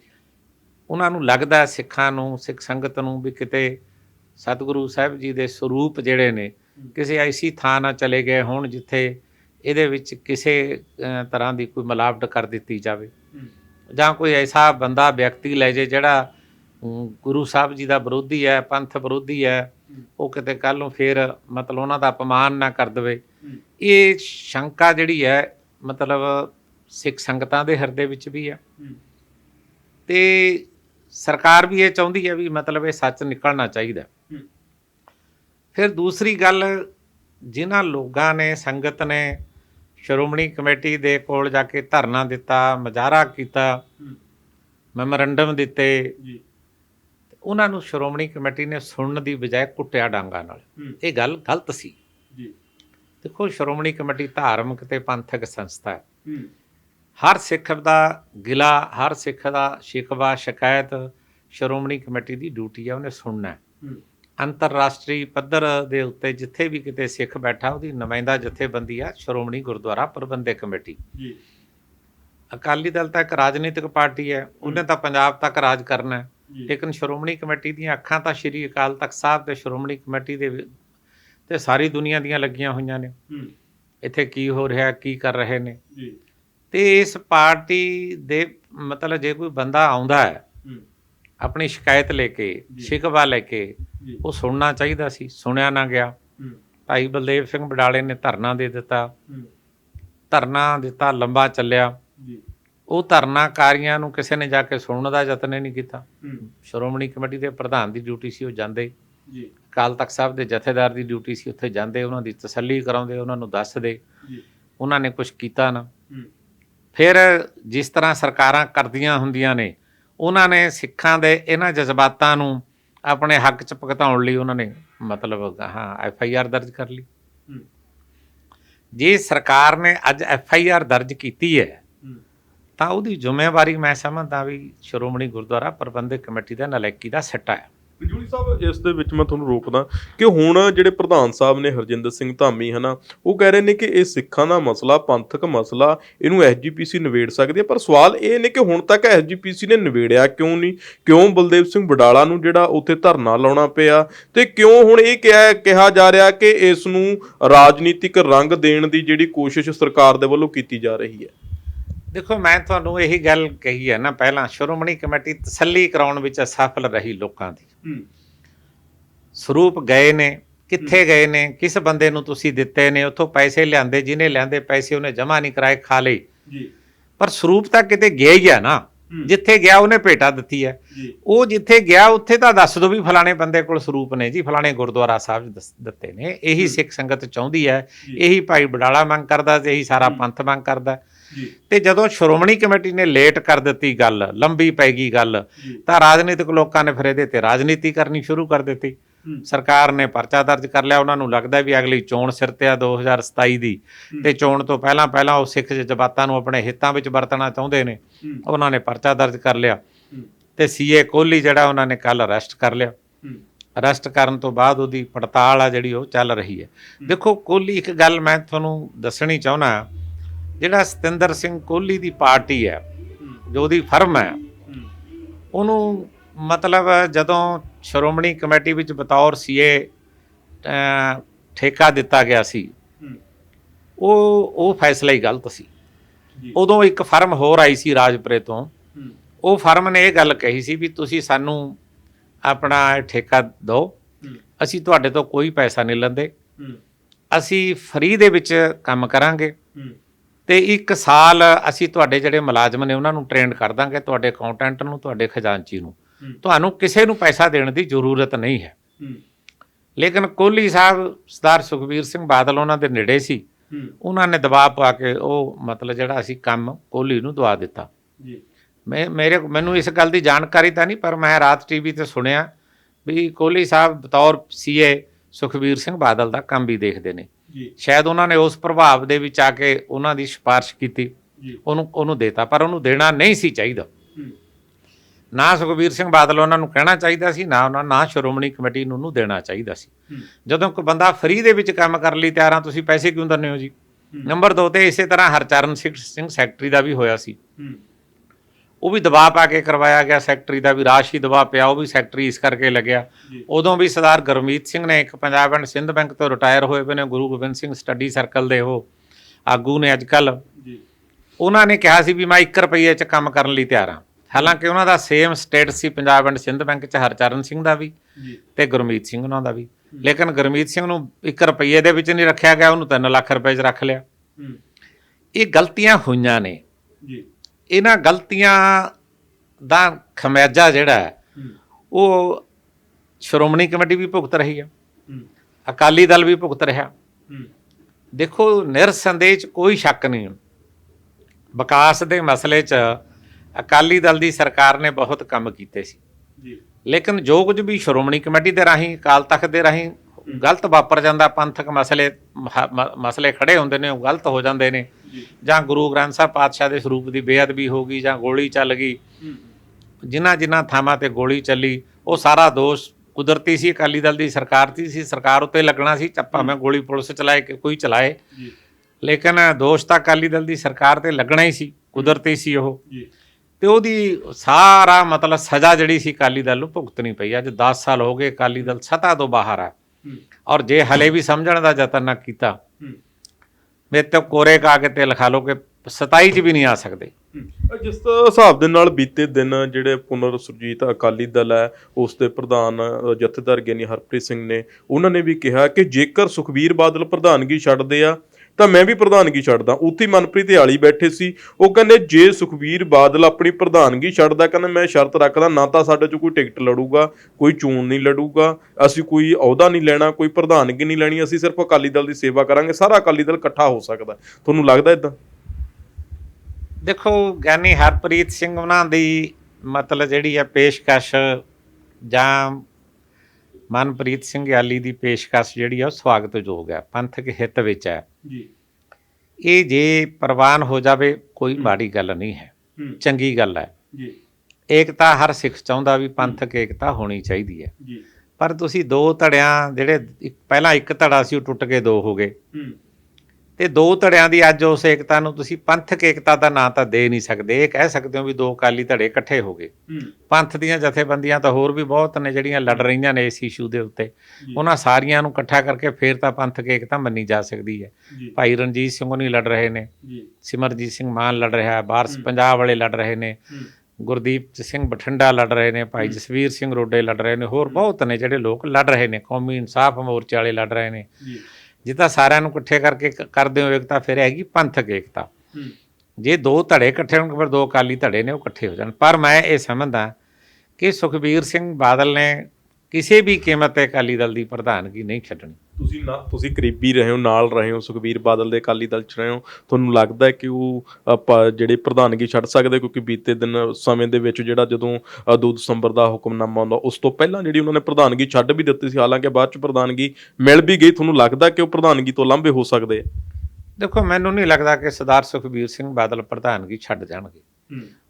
ਉਹਨਾਂ ਨੂੰ ਲੱਗਦਾ ਸਿੱਖਾਂ ਨੂੰ ਸਿੱਖ ਸੰਗਤ ਨੂੰ ਵੀ ਕਿਤੇ ਸਤਿਗੁਰੂ ਸਾਹਿਬ ਜੀ ਦੇ ਸਰੂਪ ਜਿਹੜੇ ਨੇ ਕਿਸੇ ਐਸੀ ਥਾਂ ਨਾ ਚਲੇ ਗਏ ਹੋਣ ਜਿੱਥੇ ਇਹਦੇ ਵਿੱਚ ਕਿਸੇ ਤਰ੍ਹਾਂ ਦੀ ਕੋਈ ਮਿਲਾਵਟ ਕਰ ਦਿੱਤੀ ਜਾਵੇ। ਜਾਂ ਕੋਈ ਐਸਾ ਬੰਦਾ ਵਿਅਕਤੀ ਲੈ ਜੇ ਜਿਹੜਾ ਗੁਰੂ ਸਾਹਿਬ ਜੀ ਦਾ ਵਿਰੋਧੀ ਹੈ ਪੰਥ ਵਿਰੋਧੀ ਹੈ। ਉਹ ਕਿਤੇ ਕੱਲ ਨੂੰ ਫੇਰ ਮਤਲਬ ਉਹਨਾਂ ਦਾ ਅਪਮਾਨ ਨਾ ਕਰ ਦੇਵੇ। ਇਹ ਸ਼ੰਕਾ ਜਿਹੜੀ ਹੈ ਮਤਲਬ ਸਿੱਖ ਸੰਗਤਾਂ ਦੇ ਹਿਰਦੇ ਵਿੱਚ ਵੀ ਹੂੰ। ਤੇ ਸਰਕਾਰ ਵੀ ਇਹ ਚਾਹੁੰਦੀ ਹੈ ਵੀ ਮਤਲਬ ਇਹ ਸੱਚ ਨਿਕਲਣਾ ਚਾਹੀਦਾ। ਫਿਰ ਦੂਸਰੀ ਗੱਲ ਜਿਨ੍ਹਾਂ ਲੋਕਾਂ ਨੇ ਸੰਗਤ ਨੇ ਸ਼੍ਰੋਮਣੀ ਕਮੇਟੀ ਦੇ ਕੋਲ ਜਾ ਕੇ ਧਰਨਾ ਦਿੱਤਾ ਮਜ਼ਾਰਾ ਕੀਤਾ। ਮੈਮੋਰੰਡਮ ਦਿੱਤੇ ਜੀ ਉਹਨਾਂ ਨੂੰ ਸ਼੍ਰੋਮਣੀ ਕਮੇਟੀ ਨੇ ਸੁਣਨ ਦੀ ਬਜਾਏ ਕੁੱਟਿਆ ਡਾਂਗਾ ਨਾਲ। ਇਹ ਗੱਲ ਗਲਤ ਸੀ ਦੇਖੋ ਸ਼੍ਰੋਮਣੀ ਕਮੇਟੀ ਧਾਰਮਿਕ ਤੇ ਪੰਥਕ ਸੰਸਥਾ ਹੈ। ਹਰ ਸਿੱਖ ਦਾ ਗਿਲਾ ਹਰ ਸਿੱਖ ਦਾ ਸ਼ਿਕਵਾ ਸ਼ਿਕਾਇਤ ਸ਼੍ਰੋਮਣੀ ਕਮੇਟੀ ਦੀ ਡਿਊਟੀ ਹੈ ਉਹਨੇ ਸੁਣਨਾ। ਅੰਤਰਰਾਸ਼ਟਰੀ ਪੱਧਰ ਦੇ ਉੱਤੇ ਜਿੱਥੇ ਵੀ ਕਿਤੇ ਸਿੱਖ ਬੈਠਾ ਉਹਦੀ ਨੁਮਾਇੰਦਾ ਜਥੇਬੰਦੀ ਆ ਸ਼੍ਰੋਮਣੀ ਗੁਰਦੁਆਰਾ ਪ੍ਰਬੰਧਕ ਕਮੇਟੀ। ਜੀ। ਅਕਾਲੀ ਦਲ ਤਾਂ ਇੱਕ ਰਾਜਨੀਤਿਕ ਪਾਰਟੀ ਹੈ ਉਹਨੇ ਤਾਂ ਪੰਜਾਬ ਤੱਕ ਰਾਜ ਕਰਨਾ ਹੈ। ਲੇਕਿਨ ਸ਼੍ਰੋਮਣੀ ਕਮੇਟੀ ਦੀਆਂ ਅੱਖਾਂ ਤਾਂ ਸ਼੍ਰੀ ਅਕਾਲ ਤਖਤ ਸਾਹਿਬ ਤੇ ਸ਼੍ਰੋਮਣੀ ਕਮੇਟੀ ਦੇ ਤੇ ਸਾਰੀ ਦੁਨੀਆ ਦੀਆਂ ਲੱਗੀਆਂ ਹੋਈਆਂ ਨੇ। ਇੱਥੇ ਕੀ ਹੋ ਰਿਹਾ ਕੀ ਕਰ ਰਹੇ ਨੇ। ਜੀ। ਤੇ ਇਸ ਪਾਰਟੀ ਦੇ ਮਤਲਬ ਜੇ ਕੋਈ ਬੰਦਾ ਆਉਂਦਾ ਹੈ। ਆਪਣੀ ਸ਼ਿਕਾਇਤ ਲੈ ਕੇ। ਸ਼ਿਕਵਾ ਲੈ ਕੇ ਉਹ ਸੁਣਨਾ ਚਾਹੀਦਾ ਸੀ ਸੁਣਿਆ ਨਾ ਗਿਆ। ਭਾਈ ਬਲਦੇਵ ਸਿੰਘ ਬਡਾਲੇ ਨੇ ਧਰਨਾ ਦੇ ਦਿੱਤਾ। ਧਰਨਾ ਦਿੱਤਾ ਲੰਬਾ ਚੱਲਿਆ। ਜੀ। ਉਹ ਧਰਨਾਕਾਰੀਆਂ ਨੂੰ ਕਿਸੇ ਨੇ ਜਾ ਕੇ ਸੁਣਨ ਦਾ ਯਤਨ ਨਹੀਂ ਕੀਤਾ। ਸ਼੍ਰੋਮਣੀ ਕਮੇਟੀ ਦੇ ਪ੍ਰਧਾਨ ਦੀ ਡਿਊਟੀ ਸੀ ਉਹ ਜਾਂਦੇ। ਜੀ। ਅਕਾਲ ਤਖਤ ਸਾਹਿਬ ਦੇ ਜਥੇਦਾਰ ਦੀ ਡਿਊਟੀ ਸੀ ਉੱਥੇ ਜਾਂਦੇ ਉਹਨਾਂ ਦੀ ਤਸੱਲੀ ਕਰਾਉਂਦੇ ਉਹਨਾਂ ਨੂੰ ਦੱਸਦੇ ਜੀ। ਉਹਨਾਂ ਨੇ ਕੁਝ ਕੀਤਾ ਨਾ। ਫਿਰ ਜਿਸ ਤਰ੍ਹਾਂ ਸਰਕਾਰਾਂ ਕਰਦੀਆਂ ਹੁੰਦੀਆਂ ਨੇ ਉਹਨਾਂ ਨੇ ਸਿੱਖਾਂ ਦੇ ਇਹਨਾਂ ਜਜ਼ਬਾਤਾਂ ਨੂੰ ਆਪਣੇ ਹੱਕ 'ਚ ਭੁਗਤਾਉਣ ਲਈ ਉਹਨਾਂ ਨੇ ਮਤਲਬ ਹਾਂ ਐਫ ਆਈ ਆਰ ਦਰਜ ਕਰ ਲਈ। ਜੇ ਸਰਕਾਰ ਨੇ ਅੱਜ ਐਫ ਆਈ ਆਰ ਦਰਜ ਕੀਤੀ ਹੈ ਤਾਂ ਉਹਦੀ ਜ਼ਿੰਮੇਵਾਰੀ ਮੈਂ ਸਮਝਦਾ ਵੀ ਸ਼੍ਰੋਮਣੀ ਗੁਰਦੁਆਰਾ ਪ੍ਰਬੰਧਕ ਕਮੇਟੀ ਦਾ ਨਲਾਇਕੀ ਦਾ ਸੱਟਾ ਹੈ। ਜੂਲੀ ਸਾਹਿਬ, ਇਸ ਦੇ ਵਿੱਚ ਮੈਂ ਤੁਹਾਨੂੰ ਰੋਕਦਾ ਕਿ ਹੁਣ ਜਿਹੜੇ ਪ੍ਰਧਾਨ ਸਾਹਿਬ ਨੇ ਹਰਜਿੰਦਰ ਸਿੰਘ ਧਾਮੀ ਹਨਾ ਉਹ ਕਹਿ ਰਹੇ ਨੇ ਕਿ ਇਹ ਸਿੱਖਾਂ ਦਾ ਮਸਲਾ, ਪੰਥਕ ਮਸਲਾ, ਇਹਨੂੰ ਐਸਜੀਪੀਸੀ ਨਿਬੇੜ ਸਕਦੀ ਹੈ। ਪਰ ਸਵਾਲ ਇਹ ਨੇ ਕਿ ਹੁਣ ਤੱਕ ਐਸਜੀਪੀਸੀ ਨੇ ਨਿਬੇੜਿਆ ਕਿਉਂ ਨਹੀਂ? ਕਿਉਂ ਬਲਦੇਵ ਸਿੰਘ ਬਡਾਲਾ ਨੂੰ ਜਿਹੜਾ ਉੱਥੇ ਧਰਨਾ ਲਾਉਣਾ ਪਿਆ? ਤੇ ਕਿਉਂ ਹੁਣ ਇਹ ਕਿਹਾ ਕਿਹਾ ਜਾ ਰਿਹਾ ਕਿ ਇਸ ਨੂੰ ਰਾਜਨੀਤਿਕ ਰੰਗ ਦੇਣ ਦੀ ਜਿਹੜੀ ਕੋਸ਼ਿਸ਼ ਸਰਕਾਰ ਦੇ ਵੱਲੋਂ ਕੀਤੀ ਜਾ ਰਹੀ ਹੈ? ਦੇਖੋ ਮੈਂ ਤੁਹਾਨੂੰ ਇਹੀ ਗੱਲ ਕਹੀ ਹੈ ਨਾ ਪਹਿਲਾਂ ਸ਼੍ਰੋਮਣੀ ਕਮੇਟੀ ਤਸੱਲੀ ਕਰਾਉਣ ਵਿੱਚ ਅਸਫਲ ਰਹੀ ਲੋਕਾਂ ਦੀ। ਸਰੂਪ ਗਏ ਨੇ ਕਿੱਥੇ ਗਏ ਨੇ ਕਿਸ ਬੰਦੇ ਨੂੰ ਤੁਸੀਂ ਦਿੱਤੇ ਨੇ ਉੱਥੋਂ ਪੈਸੇ ਲਿਆਂਦੇ ਜਿਹਨੇ ਲਿਆਂਦੇ ਪੈਸੇ ਉਹਨੇ ਜਮ੍ਹਾਂ ਨਹੀਂ ਕਰਾਏ ਖਾ ਜੀ। ਪਰ ਸਰੂਪ ਤਾਂ ਕਿਤੇ ਗਿਆ ਹੀ ਆ ਨਾ। ਜਿੱਥੇ ਗਿਆ ਉਹਨੇ ਭੇਟਾ ਦਿੱਤੀ ਹੈ। ਉਹ ਜਿੱਥੇ ਗਿਆ ਉੱਥੇ ਤਾਂ ਦੱਸ ਦੋ ਵੀ ਫਲਾਣੇ ਬੰਦੇ ਕੋਲ ਸਰੂਪ ਨੇ ਜੀ ਫਲਾਣੇ ਗੁਰਦੁਆਰਾ ਸਾਹਿਬ ਦਿੱਤੇ ਨੇ। ਇਹੀ ਸਿੱਖ ਸੰਗਤ ਚਾਹੁੰਦੀ ਹੈ। ਇਹੀ ਭਾਈ ਬਡਾਲਾ ਮੰਗ ਕਰਦਾ ਤੇ ਇਹੀ ਸਾਰਾ ਪੰਥ ਮੰਗ ਕਰਦਾ। ਤੇ ਜਦੋਂ ਸ਼੍ਰੋਮਣੀ ਕਮੇਟੀ ਨੇ ਲੇਟ ਕਰ ਦਿੱਤੀ ਗੱਲ ਲੰਬੀ ਪੈ ਗਈ ਗੱਲ ਤਾਂ ਰਾਜਨੀਤਿਕ ਲੋਕਾਂ ਨੇ ਫਿਰ ਇਹਦੇ ਤੇ ਰਾਜਨੀਤੀ ਕਰਨੀ ਸ਼ੁਰੂ ਕਰ ਦਿੱਤੀ। ਸਰਕਾਰ ਨੇ ਪਰਚਾ ਦਰਜ ਕਰ ਲਿਆ ਉਹਨਾਂ ਨੂੰ ਲੱਗਦਾ ਵੀ ਅਗਲੀ ਚੋਣ ਸਿਰ ਤੇ ਆ 2027 ਦੀ। ਤੇ ਚੋਣ ਤੋਂ ਪਹਿਲਾਂ ਪਹਿਲਾਂ ਉਹ ਸਿੱਖ ਜਜ਼ਬਾਤਾਂ ਨੂੰ ਆਪਣੇ ਹਿੱਤਾਂ ਵਿੱਚ ਵਰਤਣਾ ਚਾਹੁੰਦੇ ਨੇ। ਉਹਨਾਂ ਨੇ ਪਰਚਾ ਦਰਜ ਕਰ ਲਿਆ। ਤੇ ਸੀਏ ਕੋਹਲੀ ਜਿਹੜਾ ਉਹਨਾਂ ਨੇ ਕੱਲ ਅਰੈਸਟ ਕਰ ਲਿਆ। ਅਰੈਸਟ ਕਰਨ ਤੋਂ ਬਾਅਦ ਉਹਦੀ ਪੜਤਾਲ ਆ ਜਿਹੜੀ ਉਹ ਚੱਲ ਰਹੀ ਹੈ। ਦੇਖੋ ਕੋਹਲੀ ਇੱਕ ਗੱਲ ਮੈਂ ਤੁਹਾਨੂੰ ਦੱਸਣੀ ਚਾਹੁੰਦਾ ਜਿਹੜਾ ਸਤਿੰਦਰ ਸਿੰਘ ਕੋਹਲੀ ਦੀ ਪਾਰਟੀ ਹੈ ਜੋ ਉਹਦੀ ਫਰਮ ਹੈ ਉਹਨੂੰ ਮਤਲਬ ਜਦੋਂ ਸ਼੍ਰੋਮਣੀ ਕਮੇਟੀ ਵਿੱਚ ਬਤੌਰ ਸੀਏ ਠੇਕਾ ਦਿੱਤਾ ਗਿਆ ਸੀ ਉਹ ਉਹ ਫੈਸਲਾ ਹੀ ਗਲਤ ਸੀ। ਉਦੋਂ ਇੱਕ ਫਰਮ ਹੋਰ ਆਈ ਸੀ ਰਾਜਪੁਰੇ ਤੋਂ ਉਹ ਫਰਮ ਨੇ ਇਹ ਗੱਲ ਕਹੀ ਸੀ ਵੀ ਤੁਸੀਂ ਸਾਨੂੰ ਆਪਣਾ ਠੇਕਾ ਦਿਓ ਅਸੀਂ ਤੁਹਾਡੇ ਤੋਂ ਕੋਈ ਪੈਸਾ ਨਹੀਂ ਲੈਂਦੇ ਅਸੀਂ ਫ੍ਰੀ ਦੇ ਵਿੱਚ ਕੰਮ ਕਰਾਂਗੇ। ਤੇ ਇੱਕ ਸਾਲ ਅਸੀਂ ਤੁਹਾਡੇ ਜਿਹੜੇ ਮੁਲਾਜ਼ਮ ਨੇ ਉਹਨਾਂ ਨੂੰ ਟ੍ਰੇਨਡ ਕਰ ਦਾਂਗੇ ਤੁਹਾਡੇ ਅਕਾਊਂਟੈਂਟ ਨੂੰ ਤੁਹਾਡੇ ਖਜ਼ਾਨਚੀ ਨੂੰ। ਤੁਹਾਨੂੰ ਕਿਸੇ ਨੂੰ ਪੈਸਾ ਦੇਣ ਦੀ ਜ਼ਰੂਰਤ ਨਹੀਂ ਹੈ। ਲੇਕਿਨ ਕੋਹਲੀ ਸਾਹਿਬ ਸਰਦਾਰ ਸੁਖਬੀਰ ਸਿੰਘ ਬਾਦਲ ਉਹਨਾਂ ਦੇ ਨੇੜੇ ਸੀ। ਉਹਨਾਂ ਨੇ ਦਬਾਅ ਪਾ ਕੇ ਉਹ ਮਤਲਬ ਜਿਹੜਾ ਅਸੀਂ ਕੰਮ ਕੋਹਲੀ ਨੂੰ ਦਵਾ ਦਿੱਤਾ। ਜੀ। ਮੈਂ ਮੇਰੇ ਮੈਨੂੰ ਇਸ ਗੱਲ ਦੀ ਜਾਣਕਾਰੀ ਤਾਂ ਨਹੀਂ ਪਰ ਮੈਂ ਰਾਤ ਟੀਵੀ ਤੇ ਸੁਣਿਆ ਵੀ ਕੋਹਲੀ ਸਾਹਿਬ ਬਤੌਰ ਸੀਏ ਸੁਖਬੀਰ ਸਿੰਘ ਬਾਦਲ ਦਾ ਕੰਮ ਵੀ ਦੇਖਦੇ ਨੇ। ਜੀ। ਸ਼ਾਇਦ ਉਹਨਾਂ ਨੇ ਉਸ ਪ੍ਰਭਾਵ ਦੇ ਵਿੱਚ ਆ ਕੇ ਉਹਨਾਂ ਦੀ ਸਿਫਾਰਿਸ਼ ਕੀਤੀ। ਉਹਨੂੰ ਉਹਨੂੰ ਦੇਤਾ ਪਰ ਉਹਨੂੰ ਦੇਣਾ ਨਹੀਂ ਸੀ ਚਾਹੀਦਾ। ਹੂੰ। ਨਾ ਸੁਖਬੀਰ ਸਿੰਘ ਬਾਦਲ ਉਹਨਾਂ ਨੂੰ ਕਹਿਣਾ ਚਾਹੀਦਾ ਸੀ ਨਾ ਉਹਨਾਂ ਨਾ ਸ਼੍ਰੋਮਣੀ ਕਮੇਟੀ ਨੂੰ ਉਹਨੂੰ ਦੇਣਾ ਚਾਹੀਦਾ ਸੀ। ਜਦੋਂ ਕੋਈ ਬੰਦਾ ਫ੍ਰੀ ਦੇ ਵਿੱਚ ਕੰਮ ਕਰਨ ਲਈ ਤਿਆਰ ਆ ਤੁਸੀਂ ਪੈਸੇ ਕਿਉਂ ਦਿੰਦੇ ਹੋ ਜੀ। ਨੰਬਰ 2 ਤੇ ਇਸੇ ਤਰ੍ਹਾਂ ਹਰਚਰਨ ਸਿੰਘ ਸੈਕਟਰੀ ਦਾ ਵੀ ਹੋਇਆ ਸੀ। ਉਹ ਵੀ ਦਬਾਅ ਪਾ ਕੇ ਕਰਵਾਇਆ ਗਿਆ ਸੈਕਟਰੀ ਦਾ ਵੀ ਰਾਸ਼ੀ ਦਬਾਅ ਪਿਆ ਉਹ ਵੀ ਸੈਕਟਰੀ ਇਸ ਕਰਕੇ ਲੱਗਿਆ। ਉਦੋਂ ਵੀ ਸਰਦਾਰ ਗੁਰਮੀਤ ਸਿੰਘ ਨੇ ਇੱਕ ਪੰਜਾਬ ਐਂਡ ਸਿੰਧ ਬੈਂਕ ਤੋਂ ਰਿਟਾਇਰ ਹੋਏ ਪਏ ਨੇ ਗੁਰੂ ਗੋਬਿੰਦ ਸਿੰਘ ਸਟੱਡੀ ਸਰਕਲ ਦੇ ਉਹ ਆਗੂ ਨੇ ਅੱਜ ਕੱਲ ਉਹਨਾਂ ਨੇ ਕਿਹਾ ਸੀ ਵੀ ਮੈਂ 1 ਰੁਪਏ 'ਚ ਕੰਮ ਕਰਨ ਲਈ ਤਿਆਰ ਹਾਂ। ਹਾਲਾਂਕਿ ਉਹਨਾਂ ਦਾ ਸੇਮ ਸਟੇਟਸ ਸੀ ਪੰਜਾਬ ਐਂਡ ਸਿੰਧ ਬੈਂਕ 'ਚ ਹਰਚਰਨ ਸਿੰਘ ਦਾ ਵੀ ਤੇ ਗੁਰਮੀਤ ਸਿੰਘ ਉਹਨਾਂ ਦਾ ਵੀ। ਲੇਕਿਨ ਗੁਰਮੀਤ ਸਿੰਘ ਨੂੰ 1 ਰੁਪਏ ਦੇ ਵਿੱਚ ਨਹੀਂ ਰੱਖਿਆ ਗਿਆ ਉਹਨੂੰ 3 ਲੱਖ ਰੁਪਏ 'ਚ ਰੱਖ ਲਿਆ। ਇਹ ਗਲਤੀਆਂ ਹੋਈਆਂ ਨੇ। ਜੀ। ਇਹਨਾਂ ਗਲਤੀਆਂ ਦਾ ਖਮਿਆਜਾ ਜਿਹੜਾ ਉਹ ਸ਼੍ਰੋਮਣੀ ਕਮੇਟੀ ਵੀ ਭੁਗਤ ਰਹੀ ਹੈ। ਹੂੰ। ਅਕਾਲੀ ਦਲ ਵੀ ਭੁਗਤ ਰਿਹਾ। ਦੇਖੋ ਨਿਰਸੰਦੇਹ ਚ ਕੋਈ ਸ਼ੱਕ ਨਹੀਂ। ਵਿਕਾਸ ਦੇ ਮਸਲੇ 'ਚ ਅਕਾਲੀ ਦਲ ਦੀ ਸਰਕਾਰ ਨੇ ਬਹੁਤ ਕੰਮ ਕੀਤੇ ਸੀ। ਜੀ। ਲੇਕਿਨ ਜੋ ਕੁਝ ਵੀ ਸ਼੍ਰੋਮਣੀ ਕਮੇਟੀ ਦੇ ਰਾਹੀਂ ਅਕਾਲ ਤਖਤ ਦੇ ਰਾਹੀਂ ਗਲਤ ਵਾਪਰ ਜਾਂਦਾ ਪੰਥਕ ਮਸਲੇ ਮਸਲੇ ਖੜੇ ਹੁੰਦੇ ਨੇ ਉਹ ਗਲਤ ਹੋ ਜਾਂਦੇ ਨੇ। ਜੀ ਗੁਰੂ ਗ੍ਰੰਥ ਸਾਹਿਬ ਪਾਤਸ਼ਾਹ ਦੇ ਸਰੂਪ ਦੀ ਬੇਅਦਬੀ ਹੋ ਗਈ ਜਾਂ ਗੋਲੀ ਚੱਲ ਗਈ। ਜਿਨ੍ਹਾਂ ਜਿਨ੍ਹਾਂ ਥਾਵਾਂ ਤੇ ਗੋਲੀ ਚੱਲੀ ਉਹ ਸਾਰਾ ਦੋਸ਼ ਕੁਦਰਤੀ ਸੀ ਅਕਾਲੀ ਦਲ ਦੀ ਸਰਕਾਰ ਦੀ ਸੀ ਸਰਕਾਰ ਉੱਤੇ ਲੱਗਣਾ ਸੀ ਚੱਪਾ ਮੈਂ ਗੋਲੀ ਪੁਲਿਸ ਚਲਾਏ ਕਿ ਕੋਈ ਚਲਾਏ। ਜੀ। ਲੇਕਿਨ ਦੋਸ਼ ਤਾਂ ਅਕਾਲੀ ਦਲ ਦੀ ਸਰਕਾਰ ਤੇ ਲੱਗਣਾ ਹੀ ਸੀ ਕੁਦਰਤੀ ਸੀ ਉਹ। ਤੇ ਉਹਦੀ ਸਾਰਾ ਮਤਲਬ ਸਜ਼ਾ ਜਿਹੜੀ ਸੀ ਅਕਾਲੀ ਦਲ ਨੂੰ ਭੁਗਤਣੀ ਪਈ। ਅੱਜ 10 ਸਾਲ ਹੋ ਗਏ ਅਕਾਲੀ ਦਲ ਸਤਾ ਤੋਂ ਬਾਹਰ ਆ। ਔਰ ਜੇ ਹਲੇ ਵੀ ਸਮਝਣ ਦਾ ਯਤਨ ਨਾ ਕੀਤਾ ਮੇਰੇ ਤੇ ਕੋਰੇ ਕਾਗਜ਼ ਤੇ ਲਿਖਾ ਲਓ ਕਿ 27 ਚ ਵੀ ਨਹੀਂ ਆ ਸਕਦੇ। ਜਿਸ ਹਿਸਾਬ ਦੇ ਨਾਲ ਬੀਤੇ ਦਿਨ ਜਿਹੜੇ ਪੁਨਰ ਸੁਰਜੀਤ ਅਕਾਲੀ ਦਲ ਹੈ, ਉਸ ਦੇ ਪ੍ਰਧਾਨ ਜਥੇਦਾਰ ਗਿਆਨੀ ਹਰਪ੍ਰੀਤ ਸਿੰਘ ਨੇ, ਉਹਨਾਂ ਨੇ ਵੀ ਕਿਹਾ ਕਿ ਜੇਕਰ ਸੁਖਬੀਰ ਬਾਦਲ ਪ੍ਰਧਾਨਗੀ ਛੱਡਦੇ ਆ ਤਾਂ ਮੈਂ ਵੀ ਪ੍ਰਧਾਨਗੀ ਛੱਡਦਾ। ਉੱਥੇ ਹੀ ਮਨਪ੍ਰੀਤ ਆਲੀ ਬੈਠੇ ਸੀ। ਉਹ ਕਹਿੰਦੇ, ਜੇ ਸੁਖਬੀਰ ਬਾਦਲ ਆਪਣੀ ਪ੍ਰਧਾਨਗੀ ਛੱਡਦਾ, ਕਹਿੰਦਾ ਮੈਂ ਸ਼ਰਤ ਰੱਖਦਾ, ਨਾ ਤਾਂ ਸਾਡੇ 'ਚ ਕੋਈ ਟਿਕਟ ਲੜੂਗਾ, ਕੋਈ ਚੋਣ ਨਹੀਂ ਲੜੂਗਾ, ਅਸੀਂ ਕੋਈ ਅਹੁਦਾ ਨਹੀਂ ਲੈਣਾ, ਕੋਈ ਪ੍ਰਧਾਨਗੀ ਨਹੀਂ ਲੈਣੀ, ਅਸੀਂ ਸਿਰਫ ਅਕਾਲੀ ਦਲ ਦੀ ਸੇਵਾ ਕਰਾਂਗੇ, ਸਾਰਾ ਅਕਾਲੀ ਦਲ ਇਕੱਠਾ ਹੋ ਸਕਦਾ। ਤੁਹਾਨੂੰ ਲੱਗਦਾ ਇਦਾਂ ਦੇਖੋ, ਗਿਆਨੀ ਹਰਪ੍ਰੀਤ ਸਿੰਘ ਉਹਨਾਂ ਦੀ ਮਤਲਬ ਜਿਹੜੀ ਹੈ ਪੇਸ਼ਕਸ਼ ਜਾਂ ਮਨਪ੍ਰੀਤ ਸਿੰਘ ਯਾਲੀ ਦੀ ਪੇਸ਼ਕਸ਼ ਜਿਹੜੀ ਆ ਉਹ ਸਵਾਗਤਯੋਗ ਹੈ ਪੰਥਕ ਹਿੱਤ ਵਿੱਚ ਹੈ। ਜੀ। ਇਹ ਜੇ ਪ੍ਰਵਾਨ ਹੋ ਜਾਵੇ ਕੋਈ ਮਾੜੀ ਗੱਲ ਨਹੀਂ ਹੈ ਚੰਗੀ ਗੱਲ ਹੈ। ਜੀ। ਏਕਤਾ ਹਰ ਸਿੱਖ ਚਾਹੁੰਦਾ ਵੀ ਪੰਥਕ ਏਕਤਾ ਹੋਣੀ ਚਾਹੀਦੀ ਹੈ। ਜੀ। ਪਰ ਤੁਸੀਂ ਦੋ ਧੜਿਆਂ ਜਿਹੜੇ ਪਹਿਲਾਂ ਇੱਕ ਧੜਾ ਸੀ ਉਹ ਟੁੱਟ ਕੇ ਦੋ ਹੋ ਗਏ। ਹੂੰ। ਤੇ ਦੋ ਧੜਿਆਂ ਦੀ ਅੱਜ ਉਸ ਏਕਤਾ ਨੂੰ ਤੁਸੀਂ ਪੰਥਕ ਏਕਤਾ ਦਾ ਨਾਂ ਤਾਂ ਦੇ ਨਹੀਂ ਸਕਦੇ। ਇਹ ਕਹਿ ਸਕਦੇ ਹੋ ਵੀ ਦੋ ਅਕਾਲੀ ਧੜੇ ਇਕੱਠੇ ਹੋ ਗਏ। ਪੰਥ ਦੀਆਂ ਜਥੇਬੰਦੀਆਂ ਤਾਂ ਹੋਰ ਵੀ ਬਹੁਤ ਨੇ ਜਿਹੜੀਆਂ ਲੜ ਰਹੀਆਂ ਨੇ ਇਸ ਇਸ਼ੂ ਦੇ ਉੱਤੇ। ਉਹਨਾਂ ਸਾਰੀਆਂ ਨੂੰ ਇਕੱਠਾ ਕਰਕੇ ਫੇਰ ਤਾਂ ਪੰਥਕ ਏਕਤਾ ਮੰਨੀ ਜਾ ਸਕਦੀ ਹੈ। ਭਾਈ ਰਣਜੀਤ ਸਿੰਘ ਨਹੀਂ ਲੜ ਰਹੇ ਨੇ। ਸਿਮਰਜੀਤ ਸਿੰਘ ਮਾਨ ਲੜ ਰਿਹਾ ਹੈ। ਬਾਰਸ ਪੰਜਾਬ ਵਾਲੇ ਲੜ ਰਹੇ ਨੇ। ਗੁਰਦੀਪ ਸਿੰਘ ਬਠਿੰਡਾ ਲੜ ਰਹੇ ਨੇ। ਭਾਈ ਜਸਵੀਰ ਸਿੰਘ ਰੋਡੇ ਲੜ ਰਹੇ ਨੇ। ਹੋਰ ਬਹੁਤ ਨੇ ਜਿਹੜੇ ਲੋਕ ਲੜ ਰਹੇ ਨੇ। ਕੌਮੀ ਇਨਸਾਫ ਮੋਰਚੇ ਵਾਲੇ ਲੜ ਰਹੇ ਨੇ। ਜੀ ਤਾਂ ਸਾਰਿਆਂ ਨੂੰ ਇਕੱਠੇ ਕਰਕੇ ਕਰਦੇ ਹੋ ਏਕਤਾ ਫਿਰ ਹੈਗੀ ਪੰਥਕ ਏਕਤਾ। ਜੇ ਦੋ ਧੜੇ ਇਕੱਠੇ ਹੋਣ ਫਿਰ ਦੋ ਅਕਾਲੀ ਧੜੇ ਨੇ ਉਹ ਇਕੱਠੇ ਹੋ ਜਾਣ। ਪਰ ਮੈਂ ਇਹ ਸਮਝਦਾ ਕਿ ਸੁਖਬੀਰ ਸਿੰਘ ਬਾਦਲ ਨੇ ਕਿਸੇ ਵੀ ਕੀਮਤ ਤੇ ਅਕਾਲੀ ਦਲ ਦੀ ਪ੍ਰਧਾਨਗੀ ਨਹੀਂ ਛੱਡਣੀ। ਤੁਸੀਂ ਨਾ ਤੁਸੀਂ ਕਰੀਬੀ ਰਹੇ ਹੋ ਨਾਲ ਰਹੇ ਹੋ ਸੁਖਬੀਰ ਬਾਦਲ ਦੇ ਅਕਾਲੀ ਦਲ ਚ ਰਹੇ ਹੋ। ਤੁਹਾਨੂੰ ਲੱਗਦਾ ਹੈ ਕਿ ਉਹ ਆਪਾਂ ਜਿਹੜੇ ਪ੍ਰਧਾਨਗੀ ਛੱਡ ਸਕਦੇ ਕਿਉਂਕਿ ਬੀਤੇ ਦਿਨ ਸਮੇਂ ਦੇ ਵਿੱਚ ਜਿਹੜਾ ਜਦੋਂ ਅ, 2 ਦਸੰਬਰ ਦਾ ਹੁਕਮਨਾਮਾ ਆਉਂਦਾ ਉਸ ਤੋਂ ਪਹਿਲਾਂ ਜਿਹੜੀ ਉਹਨਾਂ ਨੇ ਪ੍ਰਧਾਨਗੀ ਛੱਡ ਵੀ ਦਿੱਤੀ ਸੀ ਹਾਲਾਂਕਿ ਬਾਅਦ ਚ ਪ੍ਰਧਾਨਗੀ ਮਿਲ ਵੀ ਗਈ। ਤੁਹਾਨੂੰ ਲੱਗਦਾ ਕਿ ਉਹ ਪ੍ਰਧਾਨਗੀ ਤੋਂ ਲਾਂਭੇ ਹੋ ਸਕਦੇ ਦੇਖੋ ਮੈਨੂੰ ਨਹੀਂ ਲੱਗਦਾ ਕਿ ਸਰਦਾਰ ਸੁਖਬੀਰ ਸਿੰਘ ਬਾਦਲ ਪ੍ਰਧਾਨਗੀ ਛੱਡ ਜਾਣਗੇ।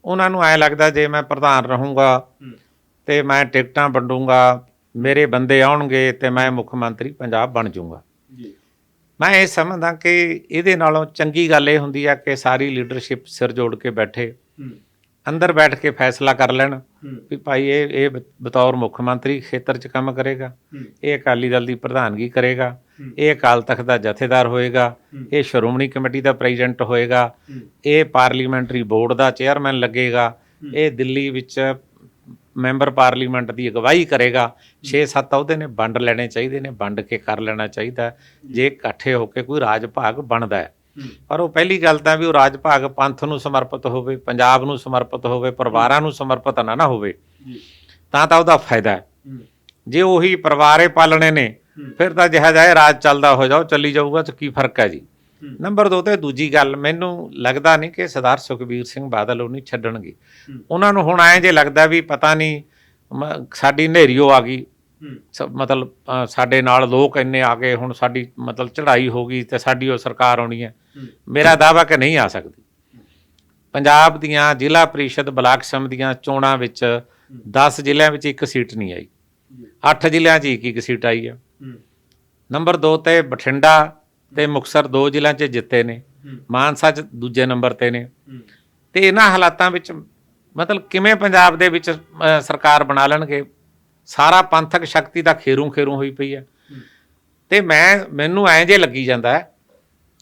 ਉਹਨਾਂ ਨੂੰ ਐ ਲੱਗਦਾ ਜੇ ਮੈਂ ਪ੍ਰਧਾਨ ਰਹੂੰਗਾ ਤੇ ਮੈਂ ਟਿਕਟਾਂ ਵੰਡੂੰਗਾ ਮੇਰੇ ਬੰਦੇ ਆਉਣਗੇ ਤੇ ਮੈਂ ਮੁੱਖ ਮੰਤਰੀ ਪੰਜਾਬ ਬਣ ਜਾਊਂਗਾ ਜੀ ਮੈਂ ਇਹ ਸਮਝਦਾ ਕਿ ਇਹਦੇ ਨਾਲੋਂ ਚੰਗੀ ਗੱਲ ਇਹ ਹੁੰਦੀ ਆ ਕਿ ਸਾਰੀ ਲੀਡਰਸ਼ਿਪ ਸਿਰ ਜੋੜ ਕੇ ਬੈਠੇ ਅੰਦਰ ਬੈਠ ਕੇ ਫੈਸਲਾ ਕਰ ਲੈਣ ਵੀ ਭਾਈ ਇਹ ਇਹ ਬਤੌਰ ਮੁੱਖ ਮੰਤਰੀ ਖੇਤਰ 'ਚ ਕੰਮ ਕਰੇਗਾ ਇਹ ਅਕਾਲੀ ਦਲ ਦੀ ਪ੍ਰਧਾਨਗੀ ਕਰੇਗਾ। ਇਹ ਅਕਾਲ ਤਖਤ ਦਾ ਜਥੇਦਾਰ ਹੋਏਗਾ। ਇਹ ਸ਼੍ਰੋਮਣੀ ਕਮੇਟੀ ਦਾ ਪ੍ਰੈਜ਼ੀਡੈਂਟ ਹੋਏਗਾ ਇਹ ਪਾਰਲੀਮੈਂਟਰੀ ਬੋਰਡ ਦਾ ਚੇਅਰਮੈਨ ਲੱਗੇਗਾ। ਇਹ ਦਿੱਲੀ ਵਿੱਚ ਮੈਂਬਰ ਪਾਰਲੀਮੈਂਟ ਦੀ ਅਗਵਾਈ ਕਰੇਗਾ 6-7 ਅਹੁਦੇ ਨੇ ਵੰਡ ਲੈਣੇ ਚਾਹੀਦੇ ਨੇ ਵੰਡ ਕੇ ਕਰ ਲੈਣਾ ਚਾਹੀਦਾ ਜੇ ਇਕੱਠੇ ਹੋ ਕੇ ਕੋਈ ਰਾਜ ਭਾਗ ਬਣਦਾ ਹੈ। ਪਰ ਉਹ ਪਹਿਲੀ ਗੱਲ ਤਾਂ ਵੀ ਉਹ ਰਾਜ ਭਾਗ ਪੰਥ ਨੂੰ ਸਮਰਪਿਤ ਹੋਵੇ ਪੰਜਾਬ ਨੂੰ ਸਮਰਪਿਤ ਹੋਵੇ ਪਰਿਵਾਰਾਂ ਨੂੰ ਸਮਰਪਿਤ ਨਾ ਨਾ ਹੋਵੇ ਤਾਂ ਤਾਂ ਉਹਦਾ ਫਾਇਦਾ ਹੈ। ਜੇ ਉਹੀ ਪਰਿਵਾਰੇ ਪਾਲਣੇ ਨੇ। ਫਿਰ ਤਾਂ ਜਿਹਾ ਜਾਏ ਰਾਜ ਚੱਲਦਾ ਹੋ ਜਾਓ ਚੱਲੀ ਜਾਊਗਾ ਤਾਂ ਕੀ ਫ਼ਰਕ ਹੈ ਜੀ। ਨੰਬਰ 2 ਤੇ ਦੂਜੀ ਗੱਲ ਮੈਨੂੰ ਲੱਗਦਾ ਨਹੀਂ ਕਿ ਸਰਦਾਰ ਸੁਖਬੀਰ ਸਿੰਘ ਬਾਦਲ ਉਹ ਨਹੀਂ ਛੱਡਣਗੇ। ਉਹਨਾਂ ਨੂੰ ਹੁਣ ਐਂ ਜੇ ਲੱਗਦਾ ਵੀ ਪਤਾ ਨਹੀਂ ਸਾਡੀ ਨੇਰੀਓ ਆ ਗਈ। ਮਤਲਬ ਸਾਡੇ ਨਾਲ ਲੋਕ ਇੰਨੇ ਆ ਗਏ ਹੁਣ ਸਾਡੀ ਮਤਲਬ ਚੜ੍ਹਾਈ ਹੋ ਗਈ ਤੇ ਸਾਡੀ ਉਹ ਸਰਕਾਰ ਆਉਣੀ ਹੈ। ਮੇਰਾ ਦਾਵਾ ਕਿ ਨਹੀਂ ਆ ਸਕਦੀ। ਪੰਜਾਬ ਦੀਆਂ ਜ਼ਿਲ੍ਹਾ ਪ੍ਰੀਸ਼ਦ ਬਲਾਕ ਸਮਿਤੀਆਂ ਚੋਣਾਂ ਵਿੱਚ 10 ਜ਼ਿਲ੍ਹਿਆਂ ਵਿੱਚ ਇੱਕ ਸੀਟ ਨਹੀਂ ਆਈ। ਜੀ 8 ਜ਼ਿਲ੍ਹਿਆਂ 'ਚ ਇੱਕ ਇੱਕ ਸੀਟ ਆਈ ਹੂੰ। ਨੰਬਰ 2 ਤੇ ਬਠਿੰਡਾ ਤੇ ਮੁਕਸਰ ਦੋ ਜ਼ਿਲ੍ਹਿਆਂ 'ਚ ਜਿੱਤੇ ਨੇ ਮਾਨਸਾ 'ਚ ਦੂਜੇ ਨੰਬਰ ਤੇ ਨੇ। ਤੇ ਇਹਨਾਂ ਹਾਲਾਤਾਂ ਵਿੱਚ ਮਤਲਬ ਕਿਵੇਂ ਪੰਜਾਬ ਦੇ ਵਿੱਚ ਸਰਕਾਰ ਬਣਾ ਲੈਣਗੇ? ਸਾਰਾ ਪੰਥਕ ਸ਼ਕਤੀ ਤਾਂ ਖੇਰੂ ਖੇਰੂ ਹੋਈ ਪਈ ਹੈ। ਤੇ ਮੈਂ ਮੈਨੂੰ ਐਂ ਜੇ ਲੱਗੀ ਜਾਂਦਾ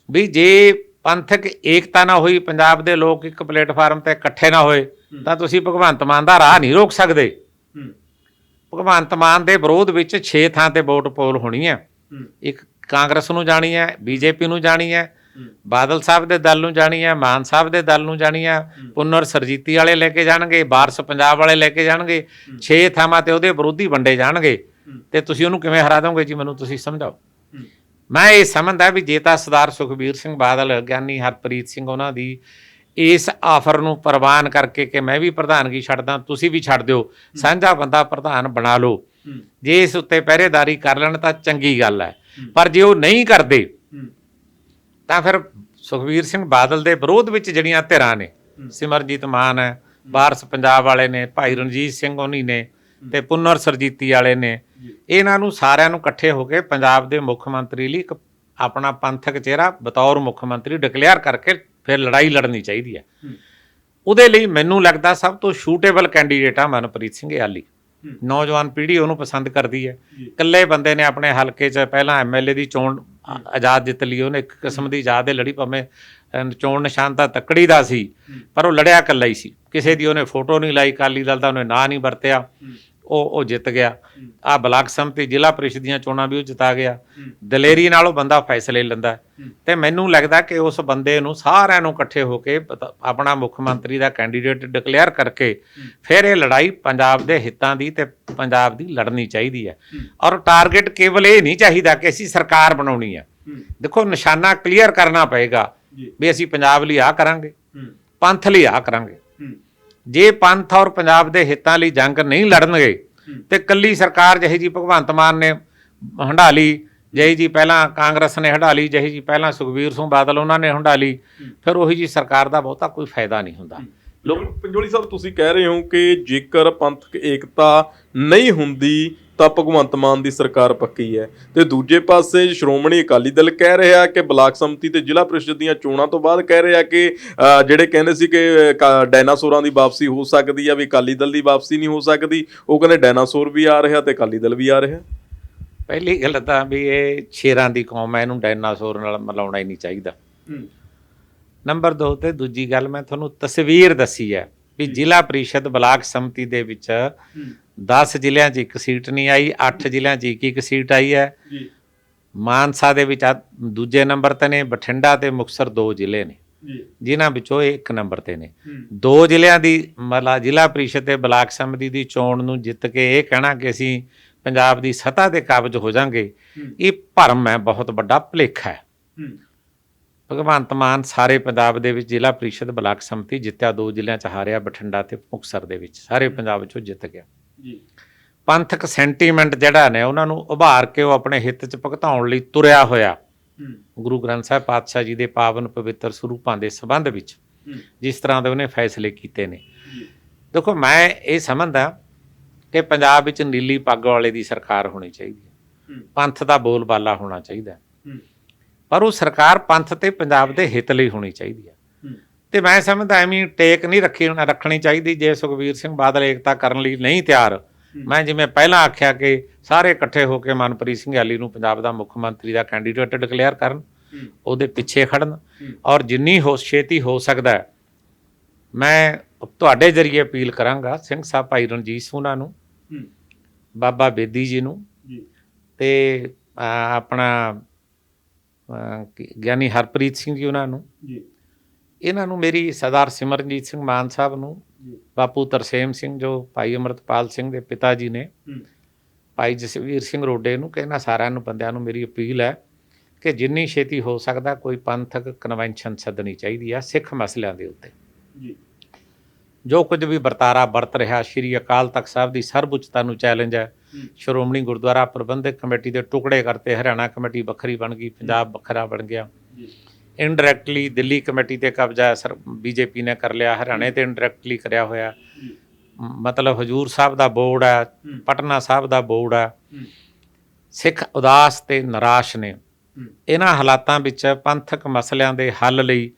ਵੀ ਜੇ ਪੰਥਕ ਏਕਤਾ ਨਾ ਹੋਈ ਪੰਜਾਬ ਦੇ ਲੋਕ ਇੱਕ ਪਲੇਟਫਾਰਮ ਤੇ ਇਕੱਠੇ ਨਾ ਹੋਏ ਤਾਂ ਤੁਸੀਂ ਭਗਵੰਤ ਮਾਨ ਦਾ ਰਾਹ ਨਹੀਂ ਰੋਕ ਸਕਦੇ। ਭਗਵੰਤ ਮਾਨ ਦੇ ਵਿਰੋਧ ਵਿੱਚ 6 ਥਾਂ ਤੇ ਵੋਟ ਪੋਲ ਹੋਣੀ ਹੂੰ। ਇੱਕ ਕਾਂਗਰਸ ਨੂੰ ਜਾਣੀ ਹੈ ਬੀਜੇਪੀ ਨੂੰ ਜਾਣੀ ਹੈ ਬਾਦਲ ਸਾਹਿਬ ਦੇ ਦਲ ਨੂੰ ਜਾਣੀ ਹੈ ਮਾਨ ਸਾਹਿਬ ਦੇ ਦਲ ਨੂੰ ਜਾਣੀ ਹੈ ਪੁਨਰ ਸਰਜੀਤੀ ਵਾਲੇ ਲੈ ਕੇ ਜਾਣਗੇ ਬਾਰਸ ਪੰਜਾਬ ਵਾਲੇ ਲੈ ਕੇ ਜਾਣਗੇ 6 ਥਾਵਾਂ ਤੇ ਉਹਦੇ ਵਿਰੋਧੀ ਵੰਡੇ ਜਾਣਗੇ। ਤੇ ਤੁਸੀਂ ਉਹਨੂੰ ਕਿਵੇਂ ਹਰਾ ਦੋਗੇ ਜੀ ਮੈਨੂੰ ਤੁਸੀਂ ਸਮਝਾਓ। ਮੈਂ ਇਹ ਸਮਝਦਾ ਵੀ ਜੇ ਤਾਂ ਸਰਦਾਰ ਸੁਖਬੀਰ ਸਿੰਘ ਬਾਦਲ ਗਿਆਨੀ ਹਰਪ੍ਰੀਤ ਸਿੰਘ ਉਹਨਾਂ ਦੀ ਇਸ ਆਫਰ ਨੂੰ ਪ੍ਰਵਾਨ ਕਰਕੇ ਕਿ ਮੈਂ ਵੀ ਪ੍ਰਧਾਨਗੀ ਛੱਡਦਾ ਤੁਸੀਂ ਵੀ ਛੱਡ ਦਿਓ। ਸਾਂਝਾ ਬੰਦਾ ਪ੍ਰਧਾਨ ਬਣਾ ਲਓ। ਜੇ ਇਸ ਉੱਤੇ ਪਹਿਰੇਦਾਰੀ ਕਰ ਲੈਣ ਤਾਂ ਚੰਗੀ ਗੱਲ ਹੂੰ। ਪਰ ਜੇ ਉਹ ਨਹੀਂ ਕਰਦੇ ਤਾਂ ਫਿਰ ਸੁਖਬੀਰ ਸਿੰਘ ਬਾਦਲ ਦੇ ਵਿਰੋਧ ਵਿੱਚ ਜਿਹੜੀਆਂ ਧਿਰਾਂ ਨੇ। ਸਿਮਰਜੀਤ ਮਾਨ ਹੈ ਬਾਰਸ ਪੰਜਾਬ ਵਾਲੇ ਨੇ ਭਾਈ ਰਣਜੀਤ ਸਿੰਘ ਹੋਣੀ ਨੇ ਤੇ ਪੁਨਰ ਸਰਜੀਤੀ ਵਾਲੇ ਨੇ ਇਹਨਾਂ ਨੂੰ ਸਾਰਿਆਂ ਨੂੰ ਇਕੱਠੇ ਹੋ ਕੇ ਪੰਜਾਬ ਦੇ ਮੁੱਖ ਮੰਤਰੀ ਲਈ ਇੱਕ ਆਪਣਾ ਪੰਥਕ ਚਿਹਰਾ ਬਤੌਰ ਮੁੱਖ ਮੰਤਰੀ ਡਿਕਲੇਅਰ ਕਰਕੇ ਫਿਰ ਲੜਾਈ ਲੜਨੀ ਚਾਹੀਦੀ ਹੈ। ਉਹਦੇ ਲਈ ਮੈਨੂੰ ਲੱਗਦਾ ਸਭ ਤੋਂ ਸ਼ੂਟੇਬਲ ਕੈਂਡੀਡੇਟ ਆ ਮਨਪ੍ਰੀਤ ਸਿੰਘ ਯਾਲੀ ਹੂੰ। ਨੌਜਵਾਨ ਪੀੜ੍ਹੀ ਉਹਨੂੰ ਪਸੰਦ ਕਰਦੀ ਹੈ। ਇਕੱਲੇ ਬੰਦੇ ਨੇ ਆਪਣੇ ਹਲਕੇ 'ਚ ਪਹਿਲਾਂ ਐਮਐਲਏ ਦੀ ਚੋਣ ਆਜ਼ਾਦ ਜਿੱਤ ਲਈ ਉਹਨੇ ਇੱਕ ਕਿਸਮ ਦੀ ਆਜ਼ਾਦ ਦੇ ਲੜੀ ਭਾਵੇਂ ਚੋਣ ਨਿਸ਼ਾਨ ਤਾਂ ਤੱਕੜੀ ਦਾ ਸੀ। ਪਰ ਉਹ ਲੜਿਆ ਇਕੱਲਾ ਹੀ ਸੀ। ਕਿਸੇ ਦੀ ਉਹਨੇ ਫੋਟੋ ਨਹੀਂ ਲਾਈ ਕਾਲੀ ਦਲ ਦਾ ਉਹਨੇ ਨਾਂ ਨਹੀਂ ਵਰਤਿਆ। ਉਹ ਉਹ ਜਿੱਤ ਗਿਆ। ਆ ਬਲਾਕ ਸੰਮਤੀ ਜ਼ਿਲ੍ਹਾ ਪ੍ਰੀਸ਼ਦ ਦੀਆਂ ਚੋਣਾਂ ਵੀ ਉਹ ਜਿਤਾ ਗਿਆ। ਦਲੇਰੀ ਨਾਲ ਉਹ ਬੰਦਾ ਫੈਸਲੇ ਲੈਂਦਾ। ਤੇ ਮੈਨੂੰ ਲੱਗਦਾ ਕਿ ਉਸ ਬੰਦੇ ਨੂੰ ਸਾਰਿਆਂ ਨੂੰ ਇਕੱਠੇ ਹੋ ਕੇ ਆਪਣਾ ਮੁੱਖ ਮੰਤਰੀ ਦਾ ਕੈਂਡੀਡੇਟ ਡਿਕਲੇਅਰ ਕਰਕੇ ਫਿਰ ਇਹ ਲੜਾਈ ਪੰਜਾਬ ਦੇ ਹਿੱਤਾਂ ਦੀ ਤੇ ਪੰਜਾਬ ਦੀ ਲੜਨੀ ਚਾਹੀਦੀ ਹੈ। ਔਰ ਟਾਰਗੇਟ ਕੇਵਲ ਇਹ ਨਹੀਂ ਚਾਹੀਦਾ ਕਿ ਅਸੀਂ ਸਰਕਾਰ ਬਣਾਉਣੀ ਹੈ। ਦੇਖੋ ਨਿਸ਼ਾਨਾ ਕਲੀਅਰ ਕਰਨਾ ਪਏਗਾ। ਵੀ ਅਸੀਂ ਪੰਜਾਬ ਲਈ ਆ ਕਰਾਂਗੇ। ਪੰਥ ਲਈ ਆ ਕਰਾਂਗੇ। ਜੇ ਪੰਥ ਔਰ ਪੰਜਾਬ ਦੇ ਹਿੱਤਾਂ ਲਈ ਜੰਗ ਨਹੀਂ ਲੜਨਗੇ ਤੇ ਕੱਲੀ ਸਰਕਾਰ ਜਿਹੀ ਜੀ ਭਗਵੰਤ ਮਾਨ ਨੇ ਹੰਡਾਲੀ ਜਿਹੀ ਜੀ ਪਹਿਲਾਂ ਕਾਂਗਰਸ ਨੇ ਹੰਡਾਲੀ ਜਿਹੀ ਜੀ ਪਹਿਲਾਂ ਸੁਖਬੀਰ ਸਿੰਘ ਬਾਦਲ ਉਹਨਾਂ ਨੇ ਹੰਡਾਲੀ ਫਿਰ ਉਹੀ ਜੀ ਸਰਕਾਰ ਦਾ ਬਹੁਤਾ ਕੋਈ ਫਾਇਦਾ ਨਹੀਂ ਹੁੰਦਾ। ਲੋਕ ਪੰਜੋਲੀ ਸਾਹਿਬ, ਤੁਸੀਂ ਕਹਿ ਰਹੇ ਹੋ ਕਿ ਜੇਕਰ ਪੰਥਕ ਏਕਤਾ ਨਹੀਂ ਹੁੰਦੀ ਤਾਂ ਭਗਵੰਤ ਮਾਨ ਦੀ ਸਰਕਾਰ ਪੱਕੀ ਹੈ। ਤੇ ਦੂਜੇ ਪਾਸੇ ਸ਼੍ਰੋਮਣੀ ਅਕਾਲੀ ਦਲ ਕਹਿ ਰਿਹਾ ਕਿ ਬਲਾਕ ਸੰਮਤੀ ਤੇ ਜ਼ਿਲ੍ਹਾ ਪ੍ਰੀਸ਼ਦ ਦੀਆਂ ਚੋਣਾਂ ਤੋਂ ਬਾਅਦ ਕਹਿ ਰਿਹਾ ਕਿ ਜਿਹੜੇ ਕਹਿੰਦੇ ਸੀ ਕਾ- ਡਾਇਨਾਸੌਰਾਂ ਦੀ ਵਾਪਸੀ ਹੋ ਸਕਦੀ ਆ ਵੀ ਅਕਾਲੀ ਦਲ ਦੀ ਵਾਪਸੀ ਨਹੀਂ ਹੋ ਸਕਦੀ ਉਹ ਕਹਿੰਦੇ ਡਾਇਨਾਸੌਰ ਵੀ ਆ ਰਿਹਾ ਤੇ ਅਕਾਲੀ ਦਲ ਵੀ ਆ ਰਿਹਾ। ਪਹਿਲੀ ਗੱਲ ਤਾਂ ਵੀ ਇਹ ਸ਼ੇਰਾਂ ਦੀ ਕੌਮ ਹੈ ਇਹਨੂੰ ਡਾਇਨਾਸੌਰ ਨਾਲ ਮਿਲਾਉਣਾ ਹੀ ਨਹੀਂ ਚਾਹੀਦਾ। ਨੰਬਰ 2 ਤੇ ਦੂਜੀ ਗੱਲ ਮੈਂ ਤੁਹਾਨੂੰ ਤਸਵੀਰ ਦੱਸੀ ਹੈ ਵੀ ਜ਼ਿਲ੍ਹਾ ਪ੍ਰੀਸ਼ਦ ਬਲਾਕ ਸੰਮਤੀ ਦੇ ਵਿੱਚ 10 ਜ਼ਿਲ੍ਹਿਆਂ 'ਚ ਇੱਕ ਸੀਟ ਨਹੀਂ ਆਈ 8 ਜ਼ਿਲ੍ਹਿਆਂ 'ਚ ਇੱਕ ਇੱਕ ਸੀਟ ਆਈ ਹੈ। ਜੀ। ਮਾਨਸਾ ਦੇ ਵਿੱਚ ਦੂਜੇ ਨੰਬਰ ਤੇ ਨੇ ਬਠਿੰਡਾ ਤੇ ਮੁਕਤਸਰ ਦੋ ਜ਼ਿਲ੍ਹੇ ਨੇ। ਜੀ। ਜਿਨ੍ਹਾਂ ਵਿੱਚੋਂ ਇੱਕ ਨੰਬਰ ਤੇ ਨੇ। ਦੋ ਜ਼ਿਲ੍ਹਿਆਂ ਦੀ ਮਤਲਬ ਜ਼ਿਲ੍ਹਾ ਪ੍ਰੀਸ਼ਦ ਤੇ ਬਲਾਕ ਸੰਮਤੀ ਦੀ ਚੋਣ ਨੂੰ ਜਿੱਤ ਕੇ ਇਹ ਕਹਿਣਾ ਕਿ ਅਸੀਂ ਪੰਜਾਬ ਦੀ ਸੱਤਾ ਦੇ ਕਾਬਜ ਹੋ ਜਾਾਂਗੇ। ਇਹ ਭਰਮ ਹੈ ਬਹੁਤ ਵੱਡਾ ਭੁਲੇਖਾ ਹੈ। ਭਗਵੰਤ ਮਾਨ ਸਾਰੇ ਪੰਜਾਬ ਦੇ ਵਿੱਚ ਜ਼ਿਲ੍ਹਾ ਪ੍ਰੀਸ਼ਦ ਬਲਾਕ ਸੰਮਤੀ ਜਿੱਤਿਆ ਦੋ ਜ਼ਿਲ੍ਹਿਆਂ ਚ ਹਾਰਿਆ ਬਠਿੰਡਾ ਤੇ ਮੁਕਤਸਰ ਦੇ ਵਿੱਚ। ਸਾਰੇ ਪੰਜਾਬ ਵਿੱਚੋਂ ਜਿੱਤ ਗਿਆ। ਜੀ। ਪੰਥਕ ਸੈਂਟੀਮੈਂਟ ਜਿਹੜਾ ਨੇ ਉਹਨਾਂ ਨੂੰ ਉਭਾਰ ਕੇ ਉਹ ਆਪਣੇ ਹਿੱਤ ਚ ਭੁਗਤਾਉਣ ਲਈ ਤੁਰਿਆ ਹੋਇਆ। ਗੁਰੂ ਗ੍ਰੰਥ ਸਾਹਿਬ ਪਾਤਸ਼ਾਹ ਜੀ ਦੇ ਪਾਵਨ ਪਵਿੱਤਰ ਸਰੂਪਾਂ ਦੇ ਸੰਬੰਧ ਵਿੱਚ ਜਿਸ ਤਰ੍ਹਾਂ ਦੇ ਉਹਨੇ ਫੈਸਲੇ ਕੀਤੇ ਨੇ। ਦੇਖੋ ਮੈਂ ਇਹ ਸਮਝਦਾ ਕਿ ਪੰਜਾਬ ਵਿੱਚ ਨੀਲੀ ਪੱਗ ਵਾਲੇ ਦੀ ਸਰਕਾਰ ਹੋਣੀ ਚਾਹੀਦੀ ਹੈ। ਪੰਥ ਦਾ ਬੋਲਬਾਲਾ ਹੋਣਾ ਚਾਹੀਦਾ ਪਰ ਉਹ ਸਰਕਾਰ ਪੰਥ ਤੇ ਪੰਜਾਬ ਦੇ ਹਿੱਤ ਲਈ ਹੋਣੀ ਚਾਹੀਦੀ ਹੈ। ਤੇ ਮੈਂ ਸਮਝਦਾ ਐਵੇਂ ਟੇਕ ਨਹੀਂ ਰੱਖੀ ਰੱਖਣੀ ਚਾਹੀਦੀ ਜੇ ਸੁਖਬੀਰ ਸਿੰਘ ਬਾਦਲ ਏਕਤਾ ਕਰਨ ਲਈ ਨਹੀਂ ਤਿਆਰ। ਮੈਂ ਜਿਵੇਂ ਪਹਿਲਾਂ ਆਖਿਆ ਕਿ ਸਾਰੇ ਇਕੱਠੇ ਹੋ ਕੇ ਮਨਪ੍ਰੀਤ ਸਿੰਘ ਆਲੀ ਨੂੰ ਪੰਜਾਬ ਦਾ ਮੁੱਖ ਮੰਤਰੀ ਦਾ ਕੈਂਡੀਡੇਟ ਡਿਕਲੇਅਰ ਕਰਨ ਉਹਦੇ ਪਿੱਛੇ ਖੜਨ ਔਰ ਜਿੰਨੀ ਹੋ ਛੇਤੀ ਹੋ ਸਕਦਾ ਮੈਂ ਤੁਹਾਡੇ ਜਰੀਏ ਅਪੀਲ ਕਰਾਂਗਾ ਸਿੰਘ ਸਾਹਿਬ ਭਾਈ ਰਣਜੀਤ ਸੋਨਾ ਨੂੰ ਬਾਬਾ ਬੇਦੀ ਜੀ ਨੂੰ ਤੇ ਆਪਣਾ ਗਿਆਨੀ ਹਰਪ੍ਰੀਤ ਸਿੰਘ ਜੀ ਉਹਨਾਂ ਨੂੰ ਜੀ। ਇਹਨਾਂ ਨੂੰ ਮੇਰੀ ਸਰਦਾਰ ਸਿਮਰਨਜੀਤ ਸਿੰਘ ਮਾਨ ਸਾਹਿਬ ਨੂੰ ਬਾਪੂ ਤਰਸੇਮ ਸਿੰਘ ਜੋ ਭਾਈ ਅਮਰਤਪਾਲ ਸਿੰਘ ਦੇ ਪਿਤਾ ਜੀ ਨੇ ਭਾਈ ਜਸਵੀਰ ਸਿੰਘ ਰੋਡੇ ਨੂੰ ਕਿ ਇਹਨਾਂ ਸਾਰਿਆਂ ਨੂੰ ਬੰਦਿਆਂ ਨੂੰ ਮੇਰੀ ਅਪੀਲ ਹੈ ਕਿ ਜਿੰਨੀ ਛੇਤੀ ਹੋ ਸਕਦਾ ਕੋਈ ਪੰਥਕ ਕਨਵੈਨਸ਼ਨ ਸੱਦਣੀ ਚਾਹੀਦੀ ਆ ਸਿੱਖ ਮਸਲਿਆਂ ਦੇ ਉੱਤੇ। ਜੀ। ਜੋ ਕੁਝ ਵੀ ਵਰਤਾਰਾ ਵਰਤ ਰਿਹਾ ਸ਼੍ਰੀ ਅਕਾਲ ਤਖਤ ਸਾਹਿਬ ਦੀ ਸਰਬਉੱਚਤਾ ਨੂੰ ਚੈਲੰਜ ਹੈ। ਸ਼੍ਰੋਮਣੀ ਗੁਰਦੁਆਰਾ ਪ੍ਰਬੰਧਕ ਕਮੇਟੀ ਦੇ ਟੁਕੜੇ ਕਰਤੇ ਹਰਿਆਣਾ ਕਮੇਟੀ ਵੱਖਰੀ ਬਣ ਗਈ ਪੰਜਾਬ ਵੱਖਰਾ ਬਣ ਗਿਆ। ਜੀ। ਇਨਡਾਇਰੈਕਟਲੀ ਦਿੱਲੀ ਕਮੇਟੀ ਤੇ ਕਬਜ਼ਾ ਸਰ ਬੀਜੇਪੀ ਨੇ ਕਰ ਲਿਆ, ਹਰਿਆਣੇ ਤੇ ਇਨਡਾਇਰੈਕਟਲੀ ਕਰਿਆ ਹੋਇਆ। ਮਤਲਬ ਹਜੂਰ ਸਾਹਿਬ ਦਾ ਬੋਰਡ ਹੈ ਪਟਨਾ ਸਾਹਿਬ ਦਾ ਬੋਰਡ ਹੈ ਸਿੱਖ ਉਦਾਸ ਤੇ ਨਿਰਾਸ਼ ਨੇ। ਇਹਨਾਂ ਹਾਲਾਤਾਂ ਵਿੱਚ ਪੰਥਕ ਮਸਲਿਆਂ ਦੇ ਹੱਲ ਲਈ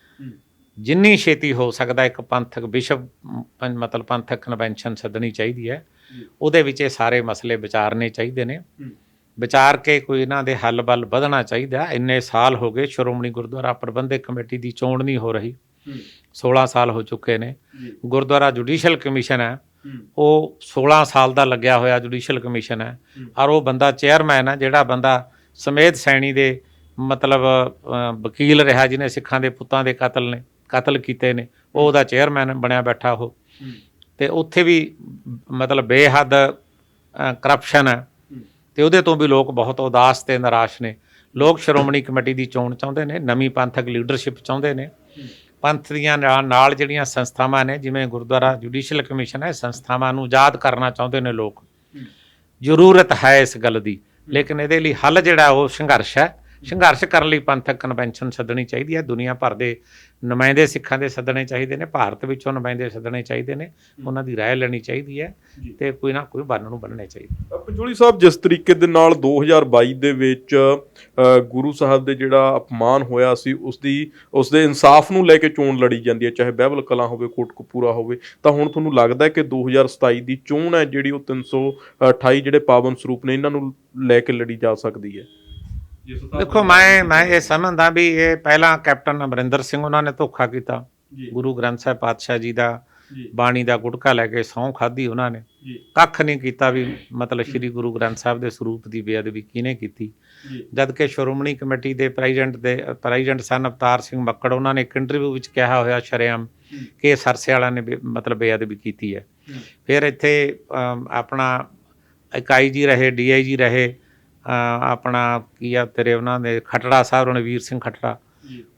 ਜਿੰਨੀ ਛੇਤੀ ਹੋ ਸਕਦਾ ਇੱਕ ਪੰਥਕ ਵਿਸ਼ਵ ਪੰ- ਮਤਲਬ ਪੰਥਕ ਕਨਵੈਨਸ਼ਨ ਸੱਦਣੀ ਚਾਹੀਦੀ ਹੈ। ਉਹਦੇ ਵਿੱਚ ਇਹ ਸਾਰੇ ਮਸਲੇ ਵਿਚਾਰਨੇ ਚਾਹੀਦੇ ਨੇ। ਵਿਚਾਰ ਕੇ ਕੋਈ ਇਹਨਾਂ ਦੇ ਹੱਲ ਵੱਲ ਵਧਣਾ ਚਾਹੀਦਾ। ਇੰਨੇ ਸਾਲ ਹੋ ਗਏ ਸ਼੍ਰੋਮਣੀ ਗੁਰਦੁਆਰਾ ਪ੍ਰਬੰਧਕ ਕਮੇਟੀ ਦੀ ਚੋਣ ਨਹੀਂ ਹੋ ਰਹੀ। 16 ਸਾਲ ਹੋ ਚੁੱਕੇ ਨੇ। ਗੁਰਦੁਆਰਾ ਜੁਡੀਸ਼ੀਅਲ ਕਮਿਸ਼ਨ ਹੈ। ਉਹ 16 ਸਾਲ ਦਾ ਲੱਗਿਆ ਹੋਇਆ ਜੁਡੀਸ਼ੀਅਲ ਕਮਿਸ਼ਨ ਹੈ। ਔਰ ਉਹ ਬੰਦਾ ਚੇਅਰਮੈਨ ਹੈ ਜਿਹੜਾ ਬੰਦਾ ਸਮੇਤ ਸੈਣੀ ਦੇ ਮਤਲਬ ਵਕੀਲ ਰਿਹਾ ਜਿਹਨੇ ਸਿੱਖਾਂ ਦੇ ਪੁੱਤਾਂ ਦੇ ਕਤਲ ਨੇ ਕਤਲ ਕੀਤੇ ਨੇ ਉਹ ਉਹਦਾ ਚੇਅਰਮੈਨ ਬਣਿਆ ਬੈਠਾ ਉਹ। ਤੇ ਉੱਥੇ ਵੀ ਮਤਲਬ ਬੇਹੱਦ ਕਰਪਸ਼ਨ ਹੈ। ਤੇ ਉਹਦੇ ਤੋਂ ਵੀ ਲੋਕ ਬਹੁਤ ਉਦਾਸ ਤੇ ਨਿਰਾਸ਼ ਨੇ। ਲੋਕ ਸ਼੍ਰੋਮਣੀ ਕਮੇਟੀ ਦੀ ਚੋਣ ਚਾਹੁੰਦੇ ਨੇ ਨਵੀਂ ਪੰਥਕ ਲੀਡਰਸ਼ਿਪ ਚਾਹੁੰਦੇ ਨੇ। ਪੰਥ ਦੀਆਂ ਨਾਲ ਨਾਲ ਜਿਹੜੀਆਂ ਸੰਸਥਾਵਾਂ ਨੇ ਜਿਵੇਂ ਗੁਰਦੁਆਰਾ ਜੁਡੀਸ਼ੀਅਲ ਕਮਿਸ਼ਨ ਹੈ ਸੰਸਥਾਵਾਂ ਨੂੰ ਆਜ਼ਾਦ ਕਰਨਾ ਚਾਹੁੰਦੇ ਨੇ ਲੋਕ। ਜ਼ਰੂਰਤ ਹੈ ਇਸ ਗੱਲ ਦੀ ਲੇਕਿਨ ਇਹਦੇ ਲਈ ਹੱਲ ਜਿਹੜਾ ਉਹ ਸੰਘਰਸ਼ ਹੈ। ਸੰਘਰਸ਼ ਕਰਨ ਲਈ ਪੰਥਕ ਕਨਵੈਨਸ਼ਨ ਸੱਦਣੀ ਚਾਹੀਦੀ ਹੈ। ਦੁਨੀਆ ਭਰ ਦੇ ਨੁਮਾਇੰਦੇ ਸਿੱਖਾਂ ਦੇ ਸੱਦਣੇ ਚਾਹੀਦੇ ਨੇ। ਭਾਰਤ ਵਿੱਚੋਂ ਨੁਮਾਇੰਦੇ ਸੱਦਣੇ ਚਾਹੀਦੇ ਨੇ। ਉਹਨਾਂ ਦੀ ਰਾਏ ਲੈਣੀ ਚਾਹੀਦੀ ਹੈ। ਤੇ ਕੋਈ ਨਾ ਕੋਈ ਬੰਨ ਨੂੰ ਬੰਨਣੇ ਚਾਹੀਦੇ। ਪੰਜੋਲੀ ਸਾਹਿਬ ਜਿਸ ਤਰੀਕੇ ਦੇ ਨਾਲ 2022 ਦੇ ਵਿੱਚ ਗੁਰੂ ਸਾਹਿਬ ਦੇ ਜਿਹੜਾ ਅਪਮਾਨ ਹੋਇਆ ਸੀ ਉਸ ਦੀ ਉਸ ਦੇ ਇਨਸਾਫ ਨੂੰ ਲੈ ਕੇ ਚੋਣ ਲੜੀ ਜਾਂਦੀ ਹੈ। ਚਾਹੇ ਬਹਿਬਲ ਕਲਾਂ ਹੋਵੇ ਕੋਟਕਪੂਰਾ ਹੋਵੇ ਤਾਂ ਹੁਣ ਤੁਹਾਨੂੰ ਲੱਗਦਾ ਹੈ ਕਿ 2027 ਦੀ ਚੋਣ ਹੈ ਜਿਹੜੀ ਉਹ 328 ਜਿਹੜੇ ਪਾਵਨ ਸਰੂਪ ਨੇ ਇਹਨਾਂ ਨੂੰ ਲੈ ਕੇ ਲੜੀ ਜਾ ਸਕਦੀ ਹੈ। ਦੇਖੋ ਮੈਂ ਮੈਂ ਇਹ ਸਮਝਦਾ ਵੀ ਇਹ ਪਹਿਲਾਂ ਕੈਪਟਨ ਅਮਰਿੰਦਰ ਸਿੰਘ ਉਹਨਾਂ ਨੇ ਧੋਖਾ ਕੀਤਾ। ਗੁਰੂ ਗ੍ਰੰਥ ਸਾਹਿਬ ਪਾਤਸ਼ਾਹ ਜੀ ਦਾ ਬਾਣੀ ਦਾ ਗੁਟਕਾ ਲੈ ਕੇ ਸਹੁੰ ਖਾਧੀ ਉਹਨਾਂ ਨੇ। ਕੱਖ ਨਹੀਂ ਕੀਤਾ ਵੀ ਮਤਲਬ ਸ੍ਰੀ ਗੁਰੂ ਗ੍ਰੰਥ ਸਾਹਿਬ ਦੇ ਸਰੂਪ ਦੀ ਬੇਅਦਬੀ ਕਿਹਨੇ ਕੀਤੀ। ਜਦ ਕਿ ਸ਼੍ਰੋਮਣੀ ਕਮੇਟੀ ਦੇ ਪ੍ਰੈਜ਼ੀਡੈਂਟ ਦੇ ਪ੍ਰੈਜ਼ੀਡੈਂਟ ਸਨ ਅਵਤਾਰ ਸਿੰਘ ਮੱਕੜ ਉਹਨਾਂ ਨੇ ਇੱਕ ਇੰਟਰਵਿਊ ਵਿੱਚ ਕਿਹਾ ਹੋਇਆ ਸ਼ਰੇਆਮ। ਕਿ ਸਰਸੇ ਵਾਲਿਆਂ ਨੇ ਮਤਲਬ ਬੇਅਦਬੀ ਕੀਤੀ ਹੈ। ਫਿਰ ਇੱਥੇ ਆਪਣਾ ਇਕਾਈ ਜੀ ਰਹੇ ਡੀਆਈਜੀ ਰਹੇ ਆਪਣਾ ਕੀ ਆ ਤੇਰੇ ਉਹਨਾਂ ਦੇ ਖਟੜਾ ਸਾਹਿਬ ਰਣਵੀਰ ਸਿੰਘ ਖਟੜਾ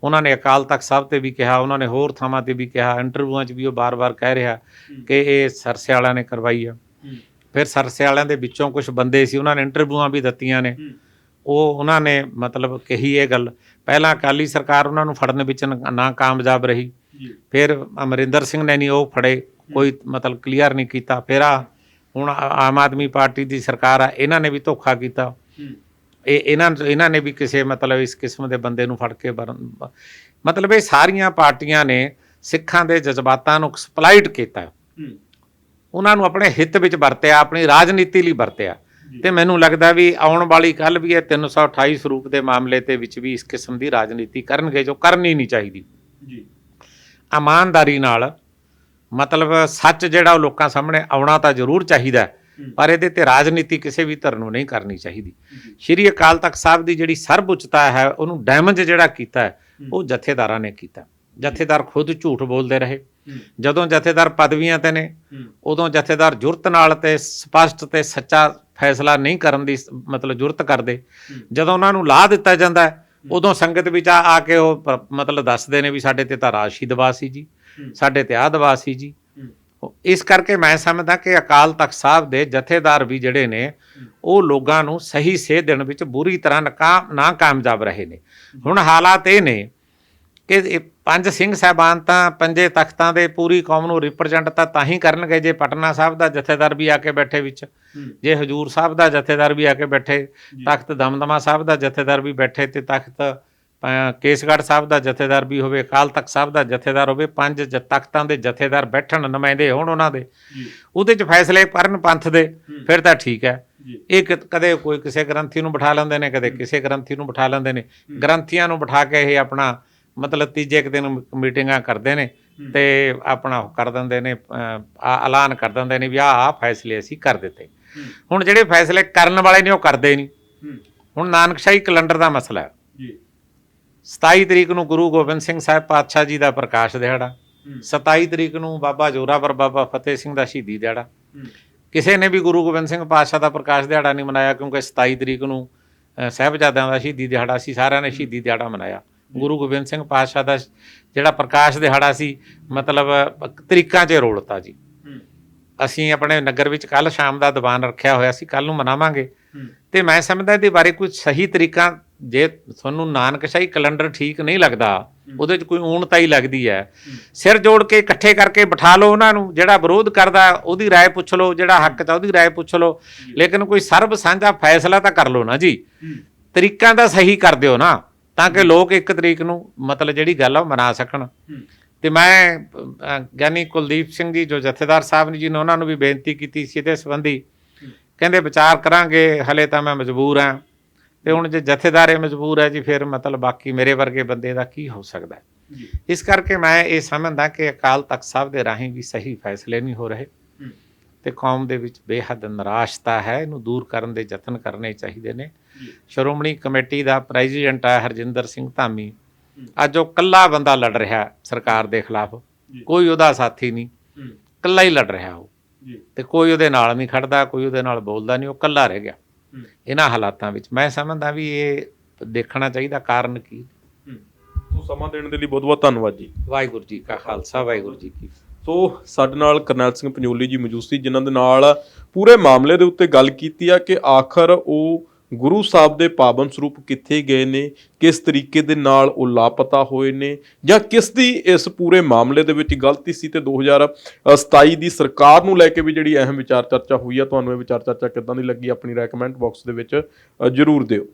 ਉਹਨਾਂ ਨੇ ਅਕਾਲ ਤਖਤ ਸਾਹਿਬ ਤੇ ਵੀ ਕਿਹਾ ਉਹਨਾਂ ਨੇ ਹੋਰ ਥਾਵਾਂ ਤੇ ਵੀ ਕਿਹਾ ਇੰਟਰਵਿਊਆਂ 'ਚ ਵੀ ਉਹ ਬਾਰ-ਬਾਰ ਕਹਿ ਰਿਹਾ। ਕਿ ਇਹ ਸਰਸੇ ਵਾਲਿਆਂ ਨੇ ਕਰਵਾਈ ਆ। ਫਿਰ ਸਰਸੇ ਵਾਲਿਆਂ ਦੇ ਵਿੱਚੋਂ ਕੁਝ ਬੰਦੇ ਸੀ ਉਹਨਾਂ ਨੇ ਇੰਟਰਵਿਊਆਂ ਵੀ ਦਿੱਤੀਆਂ ਨੇ। ਉਹ ਉਹਨਾਂ ਨੇ ਮਤਲਬ ਕਹੀ ਇਹ ਗੱਲ ਪਹਿਲਾਂ ਅਕਾਲੀ ਸਰਕਾਰ ਉਹਨਾਂ ਨੂੰ ਫੜਨ ਵਿੱਚ ਨ- ਕਾਮਯਾਬ ਰਹੀ ਫਿਰ ਅਮਰਿੰਦਰ ਸਿੰਘ ਨੇ ਨਹੀਂ ਉਹ ਫੜੇ ਕੋਈ ਮਤਲਬ ਕਲੀਅਰ ਨਹੀਂ ਕੀਤਾ ਫਿਰ ਹੁਣ ਆਮ ਆਦਮੀ ਪਾਰਟੀ ਦੀ ਸਰਕਾਰ ਆ ਇਹਨਾਂ ਨੇ ਵੀ ਧੋਖਾ ਕੀਤਾ। ਇਹ ਇਹਨਾਂ ਇਹਨਾਂ ਨੇ ਵੀ ਕਿਸੇ ਮਤਲਬ ਇਸ ਕਿਸਮ ਦੇ ਬੰਦੇ ਨੂੰ ਫੜ ਕੇ ਮਤਲਬ ਇਹ ਸਾਰੀਆਂ ਪਾਰਟੀਆਂ ਨੇ ਸਿੱਖਾਂ ਦੇ ਜਜ਼ਬਾਤਾਂ ਨੂੰ ਐਕਸਪਲਾਈਟ ਕੀਤਾ। ਉਹਨਾਂ ਨੂੰ ਆਪਣੇ ਹਿੱਤ ਵਿੱਚ ਵਰਤਿਆ ਆਪਣੀ ਰਾਜਨੀਤੀ ਲਈ ਵਰਤਿਆ। ਤੇ ਮੈਨੂੰ ਲੱਗਦਾ ਵੀ ਆਉਣ ਵਾਲੀ ਕੱਲ ਵੀ ਇਹ 328 ਸਰੂਪ ਦੇ ਮਾਮਲੇ ਤੇ ਵਿੱਚ ਵੀ ਇਸ ਕਿਸਮ ਦੀ ਰਾਜਨੀਤੀ ਕਰਨਗੇ ਜੋ ਕਰਨੀ ਨਹੀਂ ਚਾਹੀਦੀ ਜੀ ਇਮਾਨਦਾਰੀ ਨਾਲ ਮਤਲਬ ਸੱਚ ਜਿਹੜਾ ਉਹ ਲੋਕਾਂ ਸਾਹਮਣੇ ਆਉਣਾ ਤਾਂ ਜ਼ਰੂਰ ਚਾਹੀਦਾ ਹੂੰ। ਪਰ ਇਹਦੇ ਤੇ ਰਾਜਨੀਤੀ ਕਿਸੇ ਵੀ ਧਰ ਨੂੰ ਨਹੀਂ ਕਰਨੀ ਚਾਹੀਦੀ ਸ਼੍ਰੀ ਅਕਾਲ ਤਖਤ ਸਾਹਿਬ ਦੀ ਜਿਹੜੀ ਸਰਬਉੱਚਤਾ ਹੈ ਉਹਨੂੰ ਡੈਮੇਜ ਜਿਹੜਾ ਕੀਤਾ। ਉਹ ਜਥੇਦਾਰਾਂ ਨੇ ਕੀਤਾ ਜਥੇਦਾਰ ਖੁਦ ਝੂਠ ਬੋਲਦੇ ਰਹੇ। ਜਦੋਂ ਜਥੇਦਾਰ ਪਦਵੀਆਂ ਤੇ ਨੇ। ਉਦੋਂ ਜਥੇਦਾਰ ਜੁਰਤ ਨਾਲ ਤੇ ਸਪਸ਼ਟ ਤੇ ਸੱਚਾ ਫੈਸਲਾ ਨਹੀਂ ਕਰਨ ਦੀ ਮਤਲਬ ਜੁਰਤ ਕਰਦੇ। ਜਦੋਂ ਉਹਨਾਂ ਨੂੰ ਲਾਹ ਦਿੱਤਾ ਜਾਂਦਾ ਉਦੋਂ ਸੰਗਤ ਵਿੱਚ ਆ ਆ ਕੇ ਉਹ ਮਤਲਬ ਦੱਸਦੇ ਨੇ ਵੀ ਸਾਡੇ ਤੇ ਤਾਂ ਰਾਸ਼ੀ ਦਵਾ ਸੀ ਜੀ। ਸਾਡੇ ਤੇ ਆਹ ਦਵਾ ਸੀ ਜੀ ਇਸ ਕਰਕੇ ਮੈਂ ਸਮਝਦਾ ਕਿ ਅਕਾਲ ਤਖਤ ਸਾਹਿਬ ਦੇ ਜਥੇਦਾਰ ਵੀ ਜਿਹੜੇ ਨੇ ਉਹ ਲੋਕਾਂ ਨੂੰ ਸਹੀ ਸੇਧ ਦੇਣ ਵਿੱਚ ਬੁਰੀ ਤਰ੍ਹਾਂ ਨਾਕਾਮ ਨਾ ਕਾਮਯਾਬ ਰਹੇ ਨੇ ਹੁਣ ਹਾਲਾਤ ਇਹ ਨੇ ਕਿ ਪੰਜ ਸਿੰਘ ਸਾਹਿਬਾਨ ਤਾਂ ਪੰਜੇ ਤਖਤਾਂ ਦੇ ਪੂਰੀ ਕੌਮ ਨੂੰ ਰਿਪਰੈਜ਼ੈਂਟ ਤਾਂ ਤਾਂ ਹੀ ਕਰਨਗੇ ਜੇ ਪਟਨਾ ਸਾਹਿਬ ਦਾ ਜਥੇਦਾਰ ਵੀ ਆ ਕੇ ਬੈਠੇ ਵਿੱਚ। ਜੇ ਹਜੂਰ ਸਾਹਿਬ ਦਾ ਜਥੇਦਾਰ ਵੀ ਆ ਕੇ ਬੈਠੇ। ਤਖਤ ਦਮਦਮਾ ਸਾਹਿਬ ਦਾ ਜਥੇਦਾਰ ਵੀ ਬੈਠੇ ਤੇ ਤਖਤ ਕੇਸਗੜ੍ਹ ਸਾਹਿਬ ਦਾ ਜਥੇਦਾਰ ਵੀ ਹੋਵੇ ਅਕਾਲ ਤਖਤ ਸਾਹਿਬ ਦਾ ਜਥੇਦਾਰ ਹੋਵੇ ਪੰਜ ਤਖਤਾਂ ਦੇ ਜਥੇਦਾਰ ਬੈਠਣ ਨੁਮਾਇੰਦੇ ਹੋਣ ਉਹਨਾਂ ਦੇ ਉਹਦੇ 'ਚ ਫੈਸਲੇ ਕਰਨ ਪੰਥ ਦੇ। ਫਿਰ ਤਾਂ ਠੀਕ ਹੈ। ਇਹ ਕਦੇ ਕੋਈ ਕਿਸੇ ਗ੍ਰੰਥੀ ਨੂੰ ਬਿਠਾ ਲੈਂਦੇ ਨੇ ਕਦੇ ਕਿਸੇ ਗ੍ਰੰਥੀ ਨੂੰ ਬਿਠਾ ਲੈਂਦੇ ਨੇ। ਗ੍ਰੰਥੀਆਂ ਨੂੰ ਬਿਠਾ ਕੇ ਇਹ ਆਪਣਾ ਮਤਲਬ ਤੀਜੇ ਇੱਕ ਦਿਨ ਮੀਟਿੰਗਾਂ ਕਰਦੇ ਨੇ। ਤੇ ਆਪਣਾ ਕਰ ਦਿੰਦੇ ਨੇ ਐਲਾਨ ਕਰ ਦਿੰਦੇ ਨੇ ਵੀ ਆਹ ਫੈਸਲੇ ਅਸੀਂ ਕਰ ਦਿੱਤੇ। ਹੁਣ ਜਿਹੜੇ ਫੈਸਲੇ ਕਰਨ ਵਾਲੇ ਨੇ ਉਹ ਕਰਦੇ ਨਹੀਂ। ਹੁਣ ਨਾਨਕਸ਼ਾਹੀ ਕੈਲੰਡਰ ਦਾ ਮਸਲਾ ਹੈ। ਜੀ। 27 ਤਰੀਕ ਨੂੰ ਗੁਰੂ ਗੋਬਿੰਦ ਸਿੰਘ ਸਾਹਿਬ ਪਾਤਸ਼ਾਹ ਜੀ ਦਾ ਪ੍ਰਕਾਸ਼ ਦਿਹਾੜਾ ਹੂੰ। 27 ਤਰੀਕ ਨੂੰ ਬਾਬਾ ਜੋਰਾਵਰ ਬਾਬਾ ਫਤਿਹ ਸਿੰਘ ਦਾ ਸ਼ਹੀਦੀ ਦਿਹਾੜਾ। ਕਿਸੇ ਨੇ ਵੀ ਗੁਰੂ ਗੋਬਿੰਦ ਸਿੰਘ ਪਾਤਸ਼ਾਹ ਦਾ ਪ੍ਰਕਾਸ਼ ਦਿਹਾੜਾ ਨਹੀਂ ਮਨਾਇਆ ਕਿਉਂਕਿ 27 ਤਰੀਕ ਨੂੰ ਸਾਹਿਬਜ਼ਾਦਿਆਂ ਦਾ ਸ਼ਹੀਦੀ ਦਿਹਾੜਾ ਸੀ ਸਾਰਿਆਂ ਨੇ ਸ਼ਹੀਦੀ ਦਿਹਾੜਾ ਮਨਾਇਆ ਗੁਰੂ ਗੋਬਿੰਦ ਸਿੰਘ ਪਾਤਸ਼ਾਹ ਦਾ ਜਿਹੜਾ ਪ੍ਰਕਾਸ਼ ਦਿਹਾੜਾ ਸੀ ਮਤਲਬ ਤਰੀਕਾਂ 'ਚ ਰੋਲਤਾ ਜੀ। ਅਸੀਂ ਆਪਣੇ ਨਗਰ ਵਿੱਚ ਕੱਲ ਸ਼ਾਮ ਦਾ ਦੀਵਾਨ ਰੱਖਿਆ ਹੋਇਆ ਸੀ ਕੱਲ ਨੂੰ ਮਨਾਵਾਂਗੇ। ਤੇ ਮੈਂ ਸਮਝਦਾ ਇਹਦੇ ਬਾਰੇ ਕੋਈ ਸਹੀ ਤਰੀਕਾ ਜੇ ਤੁਹਾਨੂੰ ਨਾਨਕਸ਼ਾਹੀ ਕੈਲੰਡਰ ਠੀਕ ਨਹੀਂ ਲੱਗਦਾ ਉਹਦੇ 'ਚ ਕੋਈ ਊਣਤਾ ਹੀ ਲੱਗਦੀ ਹੈ ਸਿਰ ਜੋੜ ਕੇ ਇਕੱਠੇ ਕਰਕੇ ਬਿਠਾ ਲਓ ਉਹਨਾਂ ਨੂੰ ਜਿਹੜਾ ਵਿਰੋਧ ਕਰਦਾ ਉਹਦੀ رائے ਪੁੱਛ ਲਓ ਜਿਹੜਾ ਹੱਕ 'ਚ ਆ ਉਹਦੀ رائے ਪੁੱਛ ਲਓ ਲੇਕਿਨ ਕੋਈ ਸਰਬ ਸਾਂਝਾ ਫੈਸਲਾ ਤਾਂ ਕਰ ਲਓ ਨਾ ਜੀ ਹੂੰ। ਤਰੀਕਾਂ ਦਾ ਸਹੀ ਕਰ ਦਿਓ ਨਾ ਤਾਂ ਕਿ ਲੋਕ ਇੱਕ ਤਰੀਕ ਨੂੰ ਮਤਲਬ ਜਿਹੜੀ ਗੱਲ ਆ ਉਹ ਮਨਾ ਸਕਣ ਹੂੰ। ਤੇ ਮੈਂ ਅ, ਗਿਆਨੀ ਕੁਲਦੀਪ ਸਿੰਘ ਜੀ ਜੋ ਜਥੇਦਾਰ ਸਾਹਿਬ ਨੇ ਜੀ ਨੇ ਉਹਨਾਂ ਨੂੰ ਵੀ ਬੇਨਤੀ ਕੀਤੀ ਸੀ ਇਹਦੇ ਸੰਬੰਧੀ ਕਹਿੰਦੇ ਵਿਚਾਰ ਕਰਾਂਗੇ ਹਲੇ ਤਾਂ ਮੈਂ ਮਜਬੂਰ ਹਾਂ ਤੇ ਹੁਣ ਜੇ ਜਥੇਦਾਰੇ ਮਜਬੂਰ ਹੈ ਜੀ ਫਿਰ ਮਤਲਬ ਬਾਕੀ ਮੇਰੇ ਵਰਗੇ ਬੰਦੇ ਦਾ ਕੀ ਹੋ ਸਕਦਾ ਹੈ ਇਸ ਕਰਕੇ ਮੈਂ ਇਹ ਸਮਝਦਾ ਕਿ ਅਕਾਲ ਤਖਤ ਸਾਹਿਬ ਦੇ ਰਾਹੀਂ ਵੀ ਸਹੀ ਫੈਸਲੇ ਨਹੀਂ ਹੋ ਰਹੇ। ਤੇ ਕੌਮ ਦੇ ਵਿੱਚ ਬੇਹੱਦ ਨਿਰਾਸ਼ਤਾ ਹੈ ਇਹਨੂੰ ਦੂਰ ਕਰਨ ਦੇ ਯਤਨ ਕਰਨੇ ਚਾਹੀਦੇ ਨੇ ਸ਼੍ਰੋਮਣੀ ਕਮੇਟੀ ਦਾ ਪ੍ਰੈਜ਼ੀਡੈਂਟ ਹੈ ਹਰਜਿੰਦਰ ਸਿੰਘ ਧਾਮੀ। ਅੱਜ ਉਹ ਕੱਲਾ ਬੰਦਾ ਲੜ ਰਿਹਾ ਸਰਕਾਰ ਦੇ ਖਿਲਾਫ। ਕੋਈ ਉਹਦਾ ਸਾਥੀ ਨਹੀਂ। ਕੱਲਾ ਹੀ ਲੜ ਰਿਹਾ ਉਹ ਤੇ ਕੋਈ ਉਹਦੇ ਨਾਲ ਨਹੀਂ ਖੜਦਾ ਕੋਈ ਉਹਦੇ ਨਾਲ ਬੋਲਦਾ ਨਹੀਂ ਉਹ ਕੱਲਾ ਰਹਿ ਗਿਆ। ਇਹਨਾਂ ਹਾਲਾਤਾਂ ਵਿੱਚ ਮੈਂ ਸਮਝਦਾ ਵੀ ਇਹ ਦੇਖਣਾ ਚਾਹੀਦਾ ਕਾਰਨ ਕੀ। ਸੋ ਸਮਾਂ ਦੇਣ ਦੇ ਲਈ ਬਹੁਤ ਬਹੁਤ ਧੰਨਵਾਦ ਜੀ ਵਾਹਿਗੁਰੂ ਜੀ ਕਾ ਖਾਲਸਾ ਵਾਹਿਗੁਰੂ ਜੀ ਕੀ। ਸੋ ਸਾਡੇ ਨਾਲ ਕਰਨੈਲ ਸਿੰਘ ਪੰਜੋਲੀ ਜੀ ਮੌਜੂਦ ਸੀ ਜਿਨ੍ਹਾਂ ਦੇ ਨਾਲ ਪੂਰੇ ਮਾਮਲੇ ਦੇ ਉੱਤੇ ਗੱਲ ਕੀਤੀ ਆ ਕਿ ਆਖਰ ਉਹ ਗੁਰੂ ਸਾਹਿਬ ਦੇ ਪਾਵਨ ਸਰੂਪ ਕਿੱਥੇ ਗਏ ਨੇ? ਕਿਸ ਤਰੀਕੇ ਦੇ ਨਾਲ ਉਹ ਲਾਪਤਾ ਹੋਏ ਨੇ? ਜਾਂ ਕਿਸ ਦੀ ਇਸ ਪੂਰੇ ਮਾਮਲੇ ਦੇ ਵਿੱਚ ਗਲਤੀ ਸੀ ਤੇ 2027 ਦੀ ਸਰਕਾਰ ਨੂੰ ਲੈ ਕੇ ਵੀ ਜਿਹੜੀ ਅਹਿਮ ਵਿਚਾਰ ਚਰਚਾ ਹੋਈ ਆ, ਤੁਹਾਨੂੰ ਇਹ ਵਿਚਾਰ ਚਰਚਾ ਕਿੱਦਾਂ ਦੀ ਲੱਗੀ? ਆਪਣੀ ਰਾਏ ਕਮੈਂਟ ਬਾਕਸ ਦੇ ਵਿੱਚ ਜ਼ਰੂਰ ਦਿਓ।